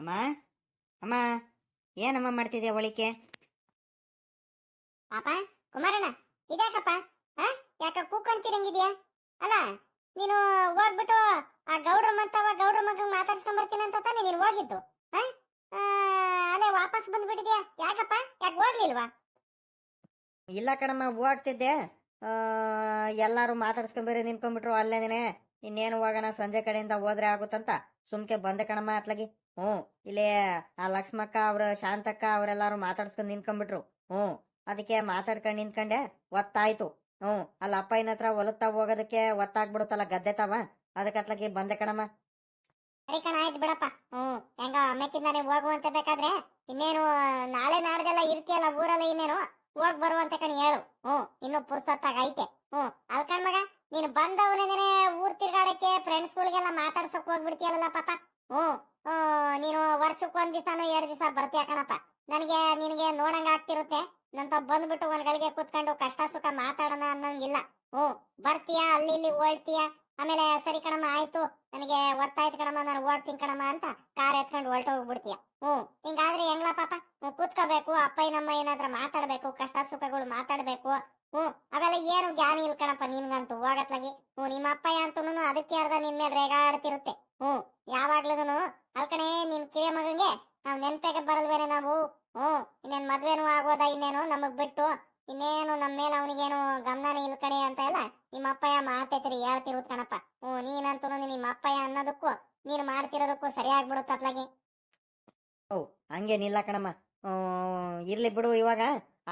ಅಮ್ಮ ಅಮ್ಮ ಏನಮ್ಮ ಮಾಡ್ತಿದ್ಯಾ ಒಳಿಕೆ ಪಾಪ ಕುಮಾರಣ್ಣ ಇದ್ಯಾಕಪ್ಪ? ಯಾಕ ಕೂಕೊಂತಿರಂಗಿದ್ಯಾ? ಅಲ್ಲ ನೀನು ಹೋಗ್ಬಿಟ್ಟು ಆ ಗೌಡ್ರ ಮತ್ತವ ಗೌಡ್ರ ಮಗ ಮಾತಾಡ್ಕೊಂಡ್ ಬರ್ತೀನಿ ಅಂತ ತಾನೇ ನೀನು ಹೋಗಿದ್ದು? ಅಲ್ಲೇ ವಾಪಸ್ ಬಂದ್ಬಿಟ್ಟಿದ್ಯಾ? ಯಾಕಪ್ಪ? ಯಾಕೆ ಹೋಗ್ಲಿಲ್ವಾ? ಇಲ್ಲ ಕಣಮ್ಮ ಹೋಗ್ತಿದ್ದೆ. ಎಲ್ಲಾರು ಮಾತಾಡ್ಸ್ಕೊಂಬೇರೆ ನಿಂತ್ಕೊಂಡ್ಬಿಟ್ರು ಅಲ್ಲೇನೆ ಇನ್ನೇನು ಹೋಗೋಣ ಸಂಜೆ ಕಡೆಯಿಂದ ಹೋದ್ರೆ ಆಗುತ್ತಂತ. ಸುಮ್ಕೆ ಬಂದೆ ಕಣಮ್ಮ ಅತ್ಲಾಗಿ. ಹ್ಞೂ. ಇಲ್ಲಿ ಆ ಲಕ್ಷ್ಮಕ್ಕ ಅವ್ರ, ಶಾಂತಕ್ಕ ಅವರೆಲ್ಲಾರು ಮಾತಾಡ್ಸ್ಕೊಂಡು ನಿಂತ್ಕೊಂಡ್ಬಿಟ್ರು. ಹ್ಞೂ. ಅದಕ್ಕೆ ಮಾತಾಡ್ಕೊಂಡು ನಿಂತ್ಕೊಂಡೆ, ಒತ್ತಾಯ್ತು. ಹ್ಞೂ. ಅಲ್ಲಿ ಅಪ್ಪಯ್ಯನ ಹತ್ರ ಹೊಲುತ್ತಾ ಹೋಗೋದಕ್ಕೆ ಒತ್ತಾಗ್ಬಿಡುತ್ತಲ್ಲ ಗದ್ದೆ ತಾವ? ಅದಕ್ಕೆ ಬಂದೆ ಕಣಮ್ಮ. ಸರಿ ಕಣ, ಆಯ್ತು ಬಿಡಪ್ಪ. ಹ್ಞೂ. ಹೆಂಗ ಅಮ್ಮಕ್ಕಿಂದಾನೆ ಹೋಗುವಂತ ಬೇಕಾದ್ರೆ ಇನ್ನೇನು, ನಾಳೆ ನಾಡ್ದೆಲ್ಲ ಇರ್ತೀಯಲ್ಲ ಊರಲ್ಲ ಇನ್ನೇನು, ಹೋಗ್ ಬರುವಂತ ಕಣಿ ಹೇಳು. ಹ್ಞೂ. ಇನ್ನು ಪುರ್ಸತ್ತಾಗ ಐತೆ. ಹ್ಞೂ. ಅಲ್ಕಣ್ ಮಗ, ನೀನು ಬಂದವನೇನೆ ಊರ್ ತಿರ್ಗಾಡಕ್ಕೆ ಫ್ರೆಂಡ್ಸ್ಗಳಿಗೆಲ್ಲ ಮಾತಾಡ್ಸಕ್ ಹೋಗ್ಬಿಡ್ತೀಯಲ್ಲ ಪಾಪ. ನೀನು ವರ್ಷಕ್ಕೆ ಒಂದ್ ದಿವಸನೋ ಎರಡ್ ದಿವಸ ಬರ್ತೀಯ ಕಣಪ್ಪ. ನನಗೆ, ನಿನಗೆ ನೋಡಂಗ ಆಗ್ತಿರುತ್ತೆ. ನಂತ ಬಂದ್ಬಿಟ್ಟು ಒಂದ್ ಗಳಿಗೆ ಕುತ್ಕೊಂಡು ಕಷ್ಟ ಸುಖ ಮಾತಾಡೋಣ ಅನ್ನಂಗಿಲ್ಲ. ಹ್ಞೂ, ಬರ್ತೀಯ, ಅಲ್ಲಿ ಇಲ್ಲಿ ಓಡ್ತೀಯ? ಆಮೇಲೆ ಸರಿ ಕಣಮ್ಮ, ಆಯ್ತು. ನನಗೆ ಒತ್ತಾಯ್ತು ಕಣಮ್ಮ, ನಾನು ಓಡ್ತೀನಿ ಕಣಮ್ಮ ಅಂತ ಕಾರ್ ಎತ್ಕೊಂಡು ಹೊರಟು ಹೋಗ್ಬಿಡ್ತೀಯ? ಹ್ಮ್ ಹಿಂಗಾದ್ರೆ ಹೆಂಗ್ಲ ಪಾಪ? ಕೂತ್ಕೋಬೇಕು, ಅಪ್ಪ ನಮ್ಮ ಏನಾದ್ರೂ ಮಾತಾಡ್ಬೇಕು, ಕಷ್ಟ ಸುಖಗಳು ಮಾತಾಡ್ಬೇಕು. ಹ್ಮ್, ಅವೆಲ್ಲ ಏನು ಜ್ಞಾನ ಇಲ್ಲ ಕಣಪ್ಪ ನಿನ್ಗಂತೂ. ಹೋಗತ್ಲಾಗಿ. ಹ್ಞೂ ನಿಮ್ಮ ಅಪ್ಪ ಅಂತೂ ಅದಕ್ಕೆ ಅರ್ಧ ನಿನ್ ಮೇಲೆ ರೇಗಾಡ್ತಿರುತ್ತೆ. ಹ್ಞೂ ಯಾವಾಗ್ಲೂನು ಅಲ್ಕಣೆ ನಿನ್ ಕಿರಿಯ ಮಗಂಗೆ ನಾವ್ ನೆನ್ಪೆಗೆ ಬರಲ್ವೇನೆ ನಾವು. ಹ್ಞೂ ಇನ್ನೇನು ಮದ್ವೆನೂ ಆಗೋದ ಇನ್ನೇನು ನಮಗ್ ಬಿಟ್ಟು. ಇನ್ನೇನು ನಮ್ಮ ಮೇಲೆ ಅವನಿಗೇನು ಗಮನನೇ ಇಲ್ಲ ಕಣೆ ಅಂತ ಎಲ್ಲ ನಿಮ್ಮ ಅಪ್ಪಯ್ಯ ಮಾತೈತ್ರಿ, ಹೇಳ್ತಿರೋದು ಕಣಪ್ಪ. ಹ್ಞೂ ನೀನಂತೂ ನಿಮ್ಮ ಅಪ್ಪಯ್ಯ ಅನ್ನೋದಕ್ಕೂ, ನೀನು ಮಾಡ್ತಿರೋದಕ್ಕೂ ಸರಿಯಾಗಿ ಅತ್ಲಾಗಿ ಓ, ಹಂಗೇನಿಲ್ಲ ಕಣಮ್ಮ. ಇರ್ಲಿ ಬಿಡು ಇವಾಗ.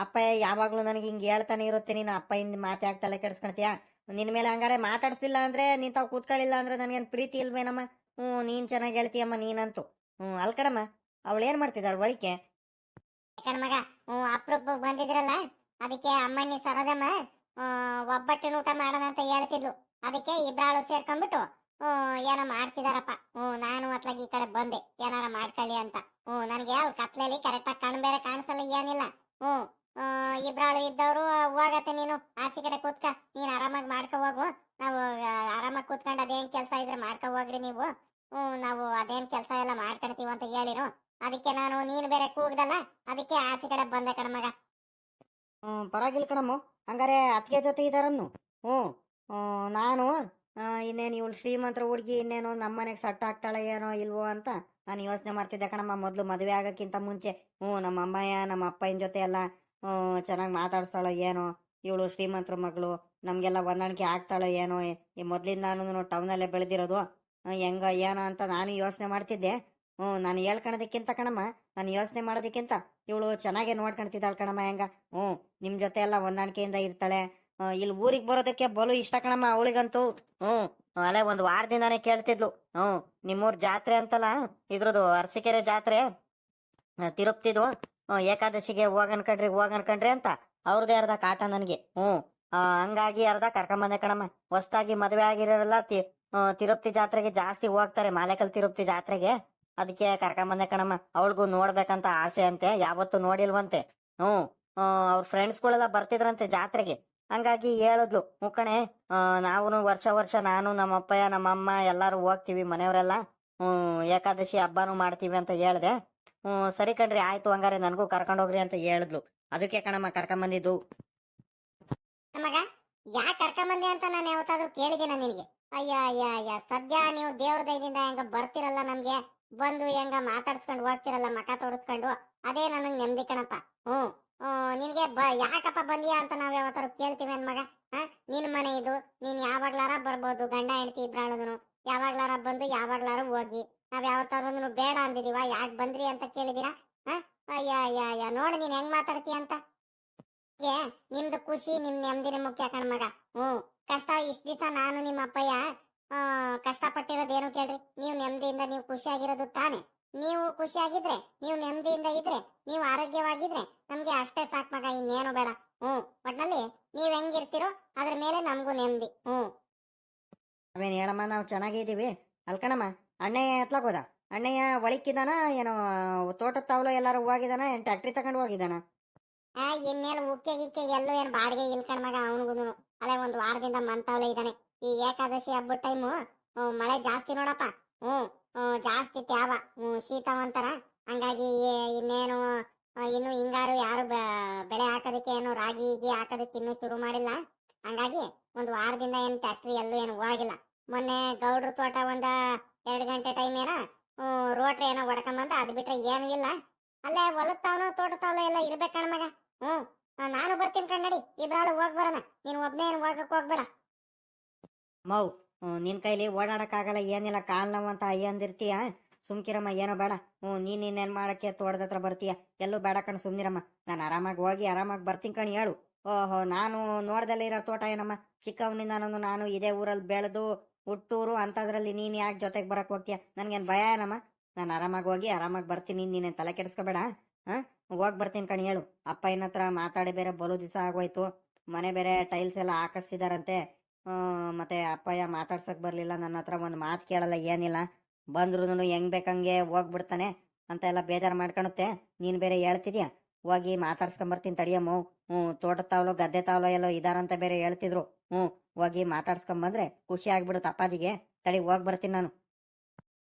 ಅಪ್ಪ, ಯಾವಾಗ್ಲೂ ನನಗೆ ಹಿಂಗೆ ಹೇಳ್ತಾನೆ ಇರುತ್ತೆ. ನೀನು ಅಪ್ಪ ಹಿಂದ್ ಮಾತೆ ಆಗ್ತಲ್ಲ ಕೆಡ್ಸ್ಕೊಳ್ತೀಯ ನಿನ್ ಮೇಲೆ ಹಂಗಾರೆ ಮಾತಾಡ್ಸಿಲ್ಲ ಅಂದ್ರೆ ನೀನ್ ತಾವ್ ಕೂತ್ಕೊಳ್ಳಿಲ್ಲ ಅಂದ್ರೆ ನನಗೇನು ಪ್ರೀತಿ ಇಲ್ವೇನಮ್ಮ? ಹ್ಞೂ ನೀನ್ ಚೆನ್ನಾಗಿ ಹೇಳ್ತೀಯಮ್ಮ ನೀನಂತೂ. ಹ್ಞೂ ಅಲ್ ಕಡಮ್ಮ ಅವಳು ಏನ್ ಮಾಡ್ತಿದ್ದಾಳು ಒಳಿಕೆ ಮಗ ಹ್ಞೂ ಅಪ್ರೂಪ ಬಂದಿದ್ರಲ್ಲ, ಅದಕ್ಕೆ ಅಮ್ಮನಿ ಸರೋಜಮ್ಮ ಒಬ್ಬಟ್ಟಿನ ಊಟ ಮಾಡೋಣ ಅಂತ ಹೇಳ್ತಿದ್ಲು. ಅದಕ್ಕೆ ಇಬ್ರಾಳು ಸೇರ್ಕೊಂಡ್ಬಿಟ್ಟು ಹ್ಞೂ ಏನೋ ಮಾಡ್ತಿದಾರಪ್ಪ. ಹ್ಞೂ ನಾನು ಅತ್ಲಾಗಿ ಈ ಕಡೆ ಬಂದೆ. ಏನಾರ ಮಾಡ್ಕೊಳ್ಳಿ ಅಂತ. ಹ್ಞೂ ನನಗೆ ಯಾವ ಕತ್ಲೆಯಲ್ಲಿ ಕರೆಕ್ಟಾಗಿ ಕಣ್ಣು ಬೇರೆ ಕಾಣಿಸಲ್ಲ ಏನಿಲ್ಲ. ಹ್ಞೂ ಇಬ್ರಾಳು ಇದ್ದವರು ಹೋಗತ್ತೆ ನೀನು. ಆಚೆ ಕಡೆ ಕೂತ್ಕ. ನೀನು ಆರಾಮಾಗಿ ಮಾಡ್ಕೊ ಹೋಗು. ನಾವು ಆರಾಮಾಗಿ ಕೂತ್ಕೊಂಡು ಅದೇನು ಕೆಲಸ ಇದ್ರೆ ಮಾಡ್ಕೊ ಹೋಗ್ರಿ ನೀವು. ಹ್ಞೂ ನಾವು ಅದೇನು ಕೆಲಸ ಎಲ್ಲ ಮಾಡ್ಕೊಳ್ತೀವಿ ಅಂತ ಹೇಳಿರು. ಅದಕ್ಕೆ ನಾನು, ನೀನು ಬೇರೆ ಕೂಗ್ದಲ್ಲ? ಅದಕ್ಕೆ ಆಚೆ ಕಡೆ ಬಂದೆ ಕಣಮಗ ಹ್ಞೂ ಪರವಾಗಿಲ್ಲ ಕಣಮ್ಮ. ಹಂಗಾರೆ ಅತ್ತಿಗೆ ಜೊತೆ ಇದಾರನ್ನು. ಹ್ಞೂ ನಾನು ಇನ್ನೇನು ಇವಳು ಶ್ರೀಮಂತರ ಹುಡುಗಿ, ಇನ್ನೇನು ನಮ್ಮನೆಗೆ ಸಟ್ ಹಾಕ್ತಾಳೆ ಏನೋ ಇಲ್ವೋ ಅಂತ ನಾನು ಯೋಚನೆ ಮಾಡ್ತಿದ್ದೆ ಕಣಮ್ಮ. ಮೊದಲು ಮದುವೆ ಆಗೋಕ್ಕಿಂತ ಮುಂಚೆ. ಹ್ಞೂ ನಮ್ಮ ಅಮ್ಮಯ್ಯ, ನಮ್ಮ ಅಪ್ಪನ ಜೊತೆ ಎಲ್ಲ ಚೆನ್ನಾಗಿ ಮಾತಾಡ್ಸ್ತಾಳೋ ಏನೋ, ಇವಳು ಶ್ರೀಮಂತರ ಮಗಳು, ನಮಗೆಲ್ಲ ಹೊಂದಾಣಿಕೆ ಆಗ್ತಾಳೋ ಏನೋ, ಈ ಮೊದಲಿಂದ ನಾನು ಟೌನಲ್ಲೇ ಬೆಳೆದಿರೋದು ಹೆಂಗ, ಏನೋ ಅಂತ ನಾನು ಯೋಚನೆ ಮಾಡ್ತಿದ್ದೆ. ಹ್ಞೂ ನಾನು ಹೇಳ್ಕೊಳೋದಕ್ಕಿಂತ ಕಣಮ್ಮ, ನಾನು ಯೋಚನೆ ಮಾಡೋದಕ್ಕಿಂತ, ಇವಳು ಚೆನ್ನಾಗೆ ನೋಡ್ಕೊಳ್ತಿದ್ದಾಳೆ ಕಣಮ್ಮ ಹೆಂಗ ಹ್ಞೂ ನಿಮ್ಮ ಜೊತೆ ಎಲ್ಲ ಹೊಂದಾಣಿಕೆಯಿಂದ ಇರ್ತಾಳೆ. ಇಲ್ಲಿ ಊರಿಗೆ ಬರೋದಕ್ಕೆ ಬಲು ಇಷ್ಟ ಕಣಮ್ಮ ಅವಳಿಗಂತೂ ಹ್ಞೂ ಅಲ್ಲೇ ಒಂದು ವಾರದಿಂದಾನೇ ಕೇಳ್ತಿದ್ಲು ಹ್ಞೂ ನಿಮ್ಮೂರ್ ಜಾತ್ರೆ ಅಂತಲ್ಲ, ಇದ್ರದ್ದು ಅರಸಿಕೆರೆ ಜಾತ್ರೆ, ತಿರುಪ್ತಿದು ಏಕಾದಶಿಗೆ ಹೋಗ್ ಅನ್ಕಂಡ್ರಿ ಅನ್ಕಂಡ್ರಿ ಅಂತ. ಅವ್ರದ್ದೇ ಅರ್ಧ ಕಾಟ ನನಗೆ. ಹ್ಞೂ ಹಂಗಾಗಿ ಅರ್ಧ ಕರ್ಕೊಂಬಂದೆ ಕಣಮ್ಮ. ಹೊಸ್ದಾಗಿ ಮದುವೆ ಆಗಿರೋರೆಲ್ಲ ತಿರುಪ್ತಿ ಜಾತ್ರೆಗೆ ಜಾಸ್ತಿ ಹೋಗ್ತಾರೆ, ಮಾಲೇಕಲ್ ತಿರುಪ್ತಿ ಜಾತ್ರೆಗೆ. ಅದಕ್ಕೆ ಕರ್ಕೊಂಬಂದೆ ಕಣಮ್ಮ. ಅವಳಿಗೂ ನೋಡ್ಬೇಕಂತ ಆಸೆ ಅಂತೆ, ಯಾವತ್ತೂ ನೋಡಿಲ್ವಂತೆ. ಹ್ಞೂ ಅವ್ರ ಫ್ರೆಂಡ್ಸ್ಗಳೆಲ್ಲ ಬರ್ತಿದ್ರಂತೆ ಜಾತ್ರೆಗೆ. ಹಂಗಾಗಿ ಹೇಳಿದ್ಲು ಮುಕ್ಕಣೆ ನಾವು ವರ್ಷ ವರ್ಷ ನಾನು ನಮ್ಮ ಅಪ್ಪಯ್ಯ ನಮ್ಮ ಅಮ್ಮ ಎಲ್ಲಾರು ಹೋಗ್ತೀವಿ ಮನೆಯವರೆಲ್ಲ. ಹ್ಮ್ ಏಕಾದಶಿ ಹಬ್ಬನೂ ಮಾಡ್ತೀವಿ ಅಂತ ಹೇಳ್ದೆ. ಸರಿ ಕಣ್ರಿ ಆಯ್ತು ಹಂಗಾರೆ ನನಗೂ ಕರ್ಕೊಂಡೋಗ್ರಿ ಅಂತ ಹೇಳಿದ್ಲು. ಅದಕ್ಕೆ ಕಣಮ್ಮ ಕರ್ಕೊಂಬಂದಿದ್ದು ನಮಗ ಯಾಕೆ ಕರ್ಕೊಂಬಂದೆ ಅಂತ ನಾನು ಯಾವತ್ತಾದ್ರೂ ಕೇಳಿದೀನ ನಿನಗೆ? ಅಯ್ಯ ಅಯ್ಯ ಅಯ್ಯ ಸದ್ಯ ನೀವು ದೇವ್ರ ದಯದಿಂದ ಹೆಂಗ ಬರ್ತಿರಲ್ಲ ನಮ್ಗೆ. ಬಂದು ಹೆಂಗ ಮಾತಾಡ್ಸ್ಕೊಂಡು ಹೋಗ್ತಿರಲ್ಲ ಮಠ ತೋರಿಸ್ಕೊಂಡು. ಅದೇ ನನಗ್ ನೆಮ್ಮದಿ ಕಣಪ್ಪ. ಹ್ಮ್ ಹ್ಮ್, ನಿನ್ಗೆ ಬ ಯಾಕಪ್ಪ ಬಂದಿಯಾ ಅಂತ ನಾವ್ ಯಾವತ್ತಾರು ಕೇಳ್ತೀವಿ ಅನ್ ಮಗ? ಹಾ ನಿನ್ ಮನೆ ಇದು ನೀನ್ ಯಾವಾಗ್ಲಾರ ಬರ್ಬೋದು ಗಂಡ ಹೆಂಡತಿ ಇಬ್ರಾಳದನು ಯಾವಾಗ್ಲಾರ ಬಂದು ಯಾವಾಗ್ಲಾರ ಹೋಗಿ ನಾವ್ ಯಾವತ್ತಾದ್ರೂ ಬೇಡ ಅಂದಿದೀವ. ಯಾಕೆ ಬಂದ್ರಿ ಅಂತ ಕೇಳಿದೀರಾ? ಅಯ್ಯ ನೋಡು ನೀನ್ ಹೆಂಗ್ ಮಾತಾಡ್ತೀಯ ಅಂತ. ಏ, ನಿಮ್ದು ಖುಷಿ, ನಿಮ್ ನೆಮ್ಮದಿನೇ ಮುಖ್ಯ ಕಣ್ಮಗ ಹ್ಮ್ ಕಷ್ಟ, ಇಷ್ಟ ದಿವಸ ನಾನು ನಿಮ್ಮ ಅಪ್ಪಯ್ಯ, ಆ ಏನು ಕೇಳ್ರಿ? ನೀವು ನೆಮ್ಮದಿಯಿಂದ ನೀವು ಖುಷಿಯಾಗಿರೋದು ತಾನೇ. ನೀವು ಖುಷಿಯಾಗಿದ್ರೆ, ನೀವು ನೆಮ್ಮದಿಯಿಂದ ಇದ್ರೆ, ನೀವು ಆರೋಗ್ಯವಾಗಿದ್ರೆ ನಮ್ಗೆ ಅಷ್ಟೇ ಸಾಕ್ ಮಗ, ಇನ್ನೇನು ಬೇಡ. ಹ್ಮ್ ಒಟ್ನಲ್ಲಿ ನೀವ್ ಹೆಂಗಿರ್ತಿರೋ ಅದ್ರ ಮೇಲೆ ನಮಗೂ ನೆಮ್ಮದಿ. ಹ್ಮ್ ಅವೇನ್ ಹೇಳಮ್ಮ, ನಾವು ಚೆನ್ನಾಗಿದ್ದೀವಿ ಅಲ್ಕಣಮ್ಮ. ಅಣ್ಣಯ್ಯ ಎತ್ಲಾಗೋದ ಅಣ್ಣಯ್ಯ ಒಳಕ್ಕಿದಾನ ಏನೋ ತೋಟದ ತಾವಲು ಎಲ್ಲಾರು ಹೋಗಿದಾನ ಏನ್ ಟ್ಯಾಕ್ಟ್ರಿ ತಗೊಂಡು ಹೋಗಿದಾನ ಆ ಇನ್ನೇನು ಉಕ್ಕೆ ಗಿಕ್ಕೆ ಎಲ್ಲೂ ಏನ್ ಬಾಡಿಗೆ ಇಲ್ಕಂಡ್ ಮಗ ಅವನಿಗೂ ಅಲ್ಲೇ ಒಂದ್ ವಾರದಿಂದ ಮಂತಾವ್ಲೆ ಇದ್ದಾನೆ ಈ ಏಕಾದಶಿ ಹಬ್ಬದ ಟೈಮು ಮಳೆ ಜಾಸ್ತಿ ನೋಡಪ್ಪ. ಹ್ಮ್ ಜಾಸ್ತಿ ತ್ಯಾವ. ಶೀತ ಅಂತಾರ ಹಂಗಾಗಿ ಇನ್ನೇನು ಇನ್ನು ಹಿಂಗಾರು ಯಾರು ಬೆಳೆ ಹಾಕೋದಕ್ಕೆ ಏನು, ರಾಗಿ ಗೀಗಿ ಹಾಕೋದಕ್ಕೆ ಇನ್ನೂ ಶುರು ಮಾಡಿಲ್ಲ. ಹಂಗಾಗಿ ಒಂದು ವಾರದಿಂದ ಏನು ಟ್ಯಾಕ್ಟ್ರಿ ಎಲ್ಲೂ ಏನು ಹೋಗಿಲ್ಲ ಮೊನ್ನೆ ಗೌಡ್ರ ತೋಟ ಒಂದ ಎರಡು ಗಂಟೆ ಟೈಮ್ ಏನೋ ರೋಟ್ರಿ ಏನೋ ಹೊಡ್ಕೊಂಬಂದ ಅದು ಬಿಟ್ರೆ ಏನೂ ಇಲ್ಲ. ಅಲ್ಲೇ ಹೊಲದ ತೋಟತಾವನೋ ತೋಟ ತಾವನು ಎಲ್ಲ ಇರ್ಬೇಕು ಮಗ. ಹ್ಮ್ ನಾನು ಬರ್ತೀನಿ ಕಣ್ಣಡಿ ಇಬ್ರಾಳು ಹೋಗ್ ಬರೋಣ. ನೀನು ಒಬ್ಬನೇ ಏನು ಹೋಗಕ್ಕೆ ಹೋಗ್ಬೇಡ. ಮೌ ನಿನ್ ಕೈಲಿ ಓಡಾಡಕ್ಕಾಗಲ್ಲ, ಏನಿಲ್ಲ, ಕಾಲು ನೋವು ಅಂತ ಅಯ್ಯಂದಿರ್ತೀಯ? ಸುಮ್ಕಿರಮ್ಮ, ಏನೋ ಬೇಡ. ಹ್ಞೂ ನೀನು ಇನ್ನೇನ್ ಮಾಡಕ್ಕೆ ತೋಟದ ಹತ್ರ ಬರ್ತೀಯ? ಎಲ್ಲೂ ಬೇಡ ಕಣ್, ಸುಮ್ನಿರಮ್ಮ. ನಾನು ಆರಾಮಾಗಿ ಹೋಗಿ, ಆರಾಮಾಗಿ ಬರ್ತೀನಿ ಕಣ್, ಹೇಳು. ಓಹೋ, ನಾನು ನೋಡ್ದಲ್ಲೇ ಇರೋ ತೋಟ ಏನಮ್ಮ? ಚಿಕ್ಕವನಿಂದ ನಾನು ಇದೇ ಊರಲ್ಲಿ ಬೆಳೆದು ಹುಟ್ಟೂರು ಅಂತದ್ರಲ್ಲಿ ನೀನ್ ಯಾಕೆ ಜೊತೆಗೆ ಬರಕ್ ಹೋಗ್ತೀಯ? ನನ್ಗೇನ್ ಭಯ ಏನಮ್ಮ? ನಾನು ಆರಾಮಾಗಿ ಹೋಗಿ ಆರಾಮಾಗಿ ಬರ್ತೀನಿ, ನೀನೇನ್ ತಲೆ ಕೆಡಿಸ್ಕೋಬೇಡ, ಹಾ? ಹೋಗ್ ಬರ್ತೀನಿ ಕಣಿ, ಹೇಳು. ಅಪ್ಪ ಏನತ್ರ ಮಾತಾಡಿ ಬೇರೆ ಬಲು ದಿವಸ ಆಗೋಯ್ತು. ಮನೆ ಬೇರೆ ಟೈಲ್ಸ್ ಎಲ್ಲ ಹಾಕಿಸ್ತಿದಾರಂತೆ. ಮತ್ತೆ ಅಪ್ಪಯ್ಯ ಮಾತಾಡ್ಸಕ್ ಬರ್ಲಿಲ್ಲ, ನನ್ನ ಹತ್ರ ಒಂದು ಮಾತು ಕೇಳಲ್ಲ, ಏನಿಲ್ಲ. ಬಂದ್ರು ಹೆಂಗ್ ಬೇಕಂಗೆ ಹೋಗ್ಬಿಡ್ತಾನೆ ಅಂತ ಎಲ್ಲ ಬೇಜಾರು ಮಾಡ್ಕೊಳುತ್ತೆ ನೀನ್ ಬೇರೆ ಹೇಳ್ತಿದ್ಯಾ? ಹೋಗಿ ಮಾತಾಡ್ಸ್ಕೊಂಡ್ ಬರ್ತೀನಿ ತಡಿಯಮ್ಮ. ಹ್ಞೂ ತೋಟದ ತಾವ್ಲೋ, ಗದ್ದೆ ತಾವ್ಲೋ ಎಲ್ಲೋ ಇದಾರಂತ ಬೇರೆ ಹೇಳ್ತಿದ್ರು. ಹ್ಞೂ ಹೋಗಿ ಮಾತಾಡ್ಸ್ಕೊಂಡ್ ಬಂದ್ರೆ ಖುಷಿ ಆಗ್ಬಿಡುತ್ತೆ ಅಪ್ಪಾಜಿಗೆ. ತಡಿ ಹೋಗ್ ಬರ್ತೀನಿ ನಾನು.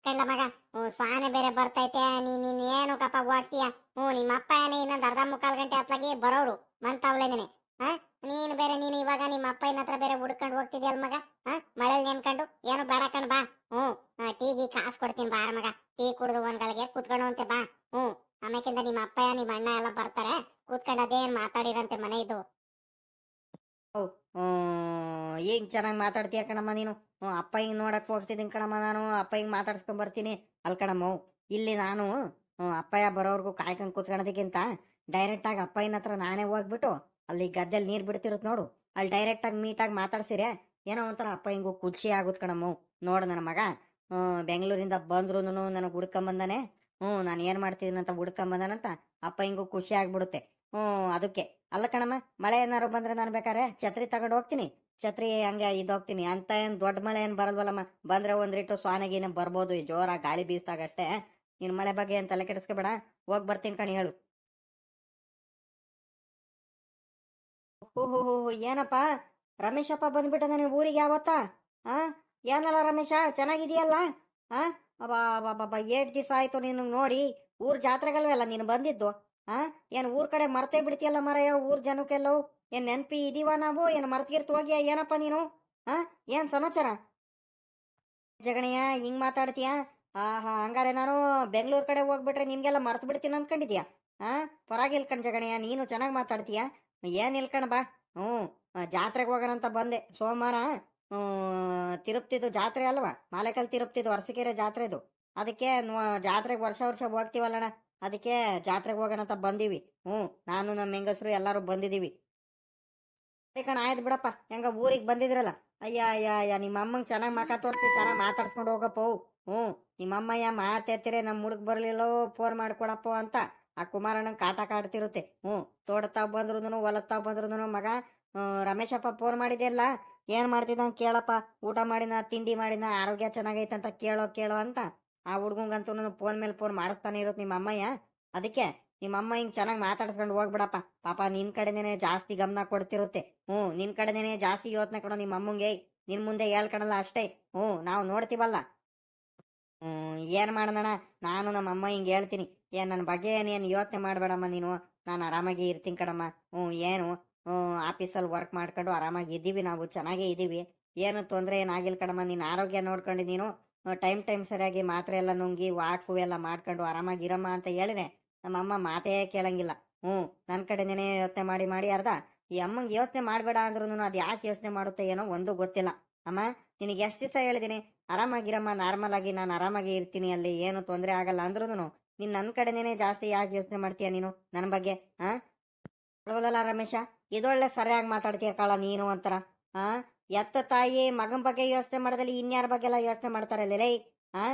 ಕಳ್ಳ ಮಗ ಹ್ಞೂ ಸ್ವಾನೆ ಬೇರೆ ಬರ್ತೈತೆ, ನೀ ನೀನ್ ಏನು ಕಪ್ಪ ಹೋಗ್ತೀಯ ಹ್ಞೂ ನಿಮ್ಮ ಅಪ್ಪ ಏನೇ ಇನ್ನೊಂದು ಅರ್ಧ ಮುಕ್ಕಾಲು ಗಂಟೆ ಹತ್ಲಾಗಿ ಬರೋರು ಮಂತಾವ್ಲೇನೆ ಹಾ, ನೀನು ಬೇರೆ, ನೀನು ಇವಾಗ ನಿಮ್ಮ ಅಪ್ಪ ಹತ್ರ ಬೇರೆ ಹುಡ್ಕೊಂಡು ಹೋಗ್ತಿದ್ಯಲ್ ಮಗ? ಹಾ ಮಳೆಯಲ್ಲಿ ನೆನ್ಕೊಂಡು, ಏನು ಬೇಡ ಬಾ. ಹ್ಞೂ ಟೀಗಿ ಕಾಸು ಕೊಡ್ತೀನಿ ಬಾರ ಮಗ. ಟೀ ಕುಡಿದು ಒಂದ್ ಗಳಿಗೆ ಕುತ್ಕೊಂಡು ಅಂತೆ ಬಾ. ಹ್ಞೂ ಆಮೇಕಿಂದ ನಿಮ್ಮ ಅಪ್ಪಯ್ಯ, ನಿಮ್ಮ ಅಣ್ಣ ಎಲ್ಲ ಬರ್ತಾರೆ. ಕೂತ್ಕೊಂಡು ಅದೇನ್ ಮಾತಾಡಿರಂತೆ ಮನೆ ಇದು? ಹ್ಮ್, ಈಗ ಚೆನ್ನಾಗಿ ಮಾತಾಡ್ತೀಯ ಕಣಮ್ಮ ನೀನು? ಅಪ್ಪ ಹಿಂಗ್ ನೋಡಕ್ ಹೋಗ್ತಿದ್ದೀನಿ ಕಣಮ್ಮ ನಾನು ಅಪ್ಪ ಹಿಂಗ್ ಮಾತಾಡ್ಸ್ಕೊಂಡ್ ಬರ್ತೀನಿ. ಅಲ್ ಕಣಮ್ಮ ಇಲ್ಲಿ ನಾನು ಅಪ್ಪಯ್ಯ ಬರೋರ್ಗು ಕಾಯ್ಕೊಂಡ್ ಡೈರೆಕ್ಟ್ ಆಗಿ ಅಪ್ಪಯ್ಯನ ಹತ್ರ ನಾನೇ ಹೋಗ್ಬಿಟ್ಟು ಅಲ್ಲಿ ಗದ್ದೆಲ್ ನೀರ್ ಬಿಡ್ತಿರುತ್ ನೋಡು. ಅಲ್ಲಿ ಡೈರೆಕ್ಟ್ ಆಗಿ ಮೀಟಾಗಿ ಮಾತಾಡ್ಸಿರೆ ಏನೋ ಒಂಥರ ಅಪ್ಪ ಹಿಂಗು ಖುಷಿ ಆಗುತ್ ಕಣಮ್ಮ. ನೋಡು ನನ್ನ ಮಗ. ಬೆಂಗಳೂರಿಂದ ಬಂದ್ರು ನನಗೆ ಹುಡ್ಕೊಂಬಂದಾನೆ ಹ್ಞೂ ನಾನು ಏನ್ ಮಾಡ್ತಿದ್ದೀನಿ ಅಂತ ಹುಡ್ಕೊಂಬಂದಾನಂತ ಅಪ್ಪ ಹಿಂಗು ಖುಷಿ ಆಗ್ಬಿಡುತ್ತೆ. ಹ್ಞೂ ಅದಕ್ಕೆ. ಅಲ್ಲ ಕಣಮ್ಮ, ಮಳೆ ಏನಾರು ಬಂದ್ರೆ ನಾನು ಬೇಕಾರೆ ಛತ್ರಿ ತಗೊಂಡು ಹೋಗ್ತೀನಿ. ಛತ್ರಿ ಹಂಗೆ ಹೋಗ್ತೀನಿ. ಅಂತ ಏನು ದೊಡ್ಡ ಮಳೆ ಏನು ಬರಲ್ವಲ್ಲಮ್ಮ? ಬಂದ್ರೆ ಒಂದ್ರಿಟ್ಟು ಸ್ವಾನಗೀನ ಬರ್ಬೋದು ಜೋರ ಗಾಳಿ ಬೀಸ್ದಾಗ ಅಷ್ಟೇ. ನಿನ್ ಮಳೆ ಬಗ್ಗೆ ಏನು ತಲೆ ಕೆಡಿಸ್ಕೋಬೇಡ. ಹೋಗ್ ಬರ್ತೀನಿ ಕಣಿ ಹೇಳು. ಓಹೋ ಏನಪ್ಪ? ರಮೇಶಪ್ಪ ಬಂದ್ಬಿಟ್ಟ ನನಗೆ ಊರಿಗೆ ಯಾವತ್ತಾ? ಆ? ಏನಲ್ಲ ರಮೇಶ ಚೆನ್ನಾಗಿದೆಯಲ್ಲ ಆ? ಬಾಬಾ ಏಟ್ ದಿವಸ ಆಯ್ತು ನೀನು ನೋಡಿ. ಊರ್ ಜಾತ್ರೆಗಲ್ವಲ್ಲ ನೀನು ಬಂದಿದ್ದು? ಆ? ಏನ್ ಊರ್ ಕಡೆ ಮರ್ತೇ ಬಿಡ್ತೀಯಲ್ಲ ಮರಯ್ಯ ಊರ್ ಜನಕ್ಕೆಲ್ಲವು ಏನ್ ನೆನ್ಪಿ ಇದೀವ ನಾವು? ಏನ್ ಮರ್ತಿರ್ತ ಹೋಗ್ಯಾ? ಏನಪ್ಪ ನೀನು? ಆ? ಏನ್ ಸಮಾಚಾರ? ಜಗಣಿಯ ಹಿಂಗ್ ಮಾತಾಡ್ತೀಯ? ಆಹಾ ಹಂಗಾರೆ ನಾನು ಬೆಂಗಳೂರ್ ಕಡೆ ಹೋಗ್ಬಿಟ್ರೆ ನಿಮ್ಗೆಲ್ಲ ಮರ್ತು ಬಿಡ್ತೀನಿ ಅನ್ಕೊಂಡಿದ್ಯ? ಆ? ಪರಾಗಿ ಇಲ್ಕಣ್ ಜಗಣಿಯ ನೀನು ಚೆನ್ನಾಗಿ ಮಾತಾಡ್ತೀಯ? ಏನ್ ಇಲ್ಕಣ ಬಾ. ಹ್ಞೂ ಜಾತ್ರೆಗೆ ಹೋಗೋಣಂತ ಬಂದೆ. ಸೋಮವಾರ ಹ್ಮ್, ತಿರುಪ್ತಿದು ಜಾತ್ರೆ ಅಲ್ವಾ? ಮಾಲೆಕಲ್ ತಿರುಪ್ತಿದ್ದು ವರ್ಷಕೆರೆ ಜಾತ್ರೆದು. ಅದಕ್ಕೆ ಜಾತ್ರೆಗೆ ವರ್ಷ ವರ್ಷ ಹೋಗ್ತೀವಲ್ಲಣ್ಣ? ಅದಕ್ಕೆ ಜಾತ್ರೆಗೆ ಹೋಗೋಣ ಅಂತ ಬಂದೀವಿ. ಹ್ಞೂ, ನಾನು, ನಮ್ಮ ಹೆಂಗಸರು ಎಲ್ಲರೂ ಬಂದಿದ್ದೀವಿ ಕಣ, ಆಯ್ತು ಬಿಡಪ್ಪ. ಹೆಂಗ ಊರಿಗೆ ಬಂದಿದ್ರಲ್ಲ. ಅಯ್ಯ ಅಯ್ಯ ಅಯ್ಯ ನಿಮ್ಮ ಅಮ್ಮಂಗೆ ಚೆನ್ನಾಗಿ ಮಕ ತೋರಿಸಿ, ಚೆನ್ನಾಗಿ ಮಾತಾಡ್ಸ್ಕೊಂಡು ಹೋಗಪ್ಪ. ಹ್ಞೂ, ನಿಮ್ಮ ಅಮ್ಮಯ್ಯ ಮಾತೇತಿರೆ ನಮ್ಮ ಹುಡುಗ ಬರಲಿಲ್ಲೋ, ಫೋನ್ ಮಾಡ್ಕೊಡಪ್ಪ ಅಂತ ಆ ಕುಮಾರಣ್ಣಂಗೆ ಕಾಟ ಕಾಡ್ತಿರುತ್ತೆ. ಹ್ಞೂ, ತೋಟತ್ತಾಗ ಬಂದ್ರು ಹೊಲತ್ತಾಗ ಬಂದ್ರು ಮಗ ರಮೇಶಪ್ಪ ಫೋನ್ ಮಾಡಿದೆಲ್ಲ ಏನು ಮಾಡ್ತಿದ್ದಂಗೆ ಕೇಳಪ್ಪ. ಊಟ ಮಾಡಿನ, ತಿಂಡಿ ಮಾಡಿನ, ಆರೋಗ್ಯ ಚೆನ್ನಾಗೈತೆ ಅಂತ ಕೇಳೋ ಕೇಳೋ ಅಂತ ಆ ಹುಡ್ಗಂಗಂತೂ ಫೋನ್ ಮೇಲೆ ಫೋನ್ ಮಾಡಿಸ್ತಾನೆ ಇರೋದು ನಿಮ್ಮ ಅಮ್ಮಯ್ಯ. ಅದಕ್ಕೆ ನಿಮ್ಮ ಅಮ್ಮ ಹಿಂಗೆ ಚೆನ್ನಾಗಿ ಮಾತಾಡ್ಸ್ಕೊಂಡು ಹೋಗ್ಬಿಡಪ್ಪ. ಪಾಪ ನಿನ್ ಕಡೆನೇ ಜಾಸ್ತಿ ಗಮನ ಕೊಡ್ತಿರುತ್ತೆ. ಹ್ಞೂ, ನಿನ್ ಕಡೆನೇ ಜಾಸ್ತಿ ಯೋಚನೆ ಕೊಡೋ ನಿಮ್ಮ ಅಮ್ಮಂಗೆ. ನಿನ್ ಮುಂದೆ ಹೇಳ್ಕೊಳಲ್ಲ ಅಷ್ಟೇ. ಹ್ಞೂ, ನಾವು ನೋಡ್ತೀವಲ್ಲ. ಹ್ಞೂ, ಏನು ಮಾಡೋಣ ನಾನು ನಮ್ಮ ಅಮ್ಮ ಹಿಂಗೆ ಹೇಳ್ತೀನಿ. ಏನ್ ನನ್ನ ಬಗ್ಗೆ ಏನೇನು ಯೋಚನೆ ಮಾಡಬೇಡಮ್ಮ ನೀನು. ನಾನು ಆರಾಮಾಗಿ ಇರ್ತೀನಿ ಕಣಮ್ಮ. ಹ್ಞೂ, ಏನು? ಹ್ಞೂ, ಆಫೀಸಲ್ಲಿ ವರ್ಕ್ ಮಾಡ್ಕೊಂಡು ಆರಾಮಾಗಿ ಇದ್ದೀವಿ ನಾವು, ಚೆನ್ನಾಗೇ ಇದ್ದೀವಿ ಏನು ತೊಂದರೆ ಏನಾಗಿಲ್ಲ ಕಡಮ್ಮ ನಿನ್ನ ಆರೋಗ್ಯ ನೋಡ್ಕೊಂಡು ನೀನು. ಟೈಮ್ ಟೈಮ್ ಸರಿಯಾಗಿ ಮಾತ್ರೆ ಎಲ್ಲ ನುಂಗಿ ವಾಕು ಎಲ್ಲ ಮಾಡ್ಕೊಂಡು ಆರಾಮಾಗಿರಮ್ಮ ಅಂತ ಹೇಳಿದೆ ನಮ್ಮ ಅಮ್ಮ ಮಾತೇ ಕೇಳಂಗಿಲ್ಲ. ಹ್ಞೂ ನನ್ನ ಕಡೆನೇ ಯೋಚನೆ ಮಾಡಿ ಮಾಡಿ ಅರ್ಧ. ಈ ಅಮ್ಮಂಗೆ ಯೋಚನೆ ಮಾಡಬೇಡ ಅಂದ್ರೂ ಅದು ಯಾಕೆ ಯೋಚನೆ ಮಾಡುತ್ತೆ ಏನೋ ಒಂದು ಗೊತ್ತಿಲ್ಲ. ಅಮ್ಮ, ನಿನಗೆ ಎಷ್ಟು ದಿವಸ ಹೇಳಿದ್ದೀನಿ ಆರಾಮಾಗಿರಮ್ಮ, ನಾರ್ಮಲ್ ಆಗಿ ನಾನು ಆರಾಮಾಗಿ ಇರ್ತೀನಿ ಅಲ್ಲಿ, ಏನು ತೊಂದರೆ ಆಗಲ್ಲ ಅಂದ್ರೂ ನೀನು ನನ್ನ ಕಡೆನೇ ಜಾಸ್ತಿ ಯಾಕೆ ಯೋಚನೆ ಮಾಡ್ತೀಯ ನೀನು? ನನ್ನ ಬಗ್ಗೆ ಹಾಂ ಹೌದಲ್ಲ ರಮೇಶ, ಇದೊಳ್ಳೆ ಸರಿಯಾಗಿ ಮಾತಾಡ್ತೀಯ ಕಾಳ ನೀನು ಒಂಥರ ಹಾ ಎತ್ತ ತಾಯಿ ಮಗನ ಬಗ್ಗೆ ಯೋಚನೆ ಮಾಡದಲ್ಲಿ ಇನ್ಯಾರ ಬಗ್ಗೆ ಎಲ್ಲ ಯೋಚನೆ ಮಾಡ್ತಾರೆ ಲೇ ಹಾ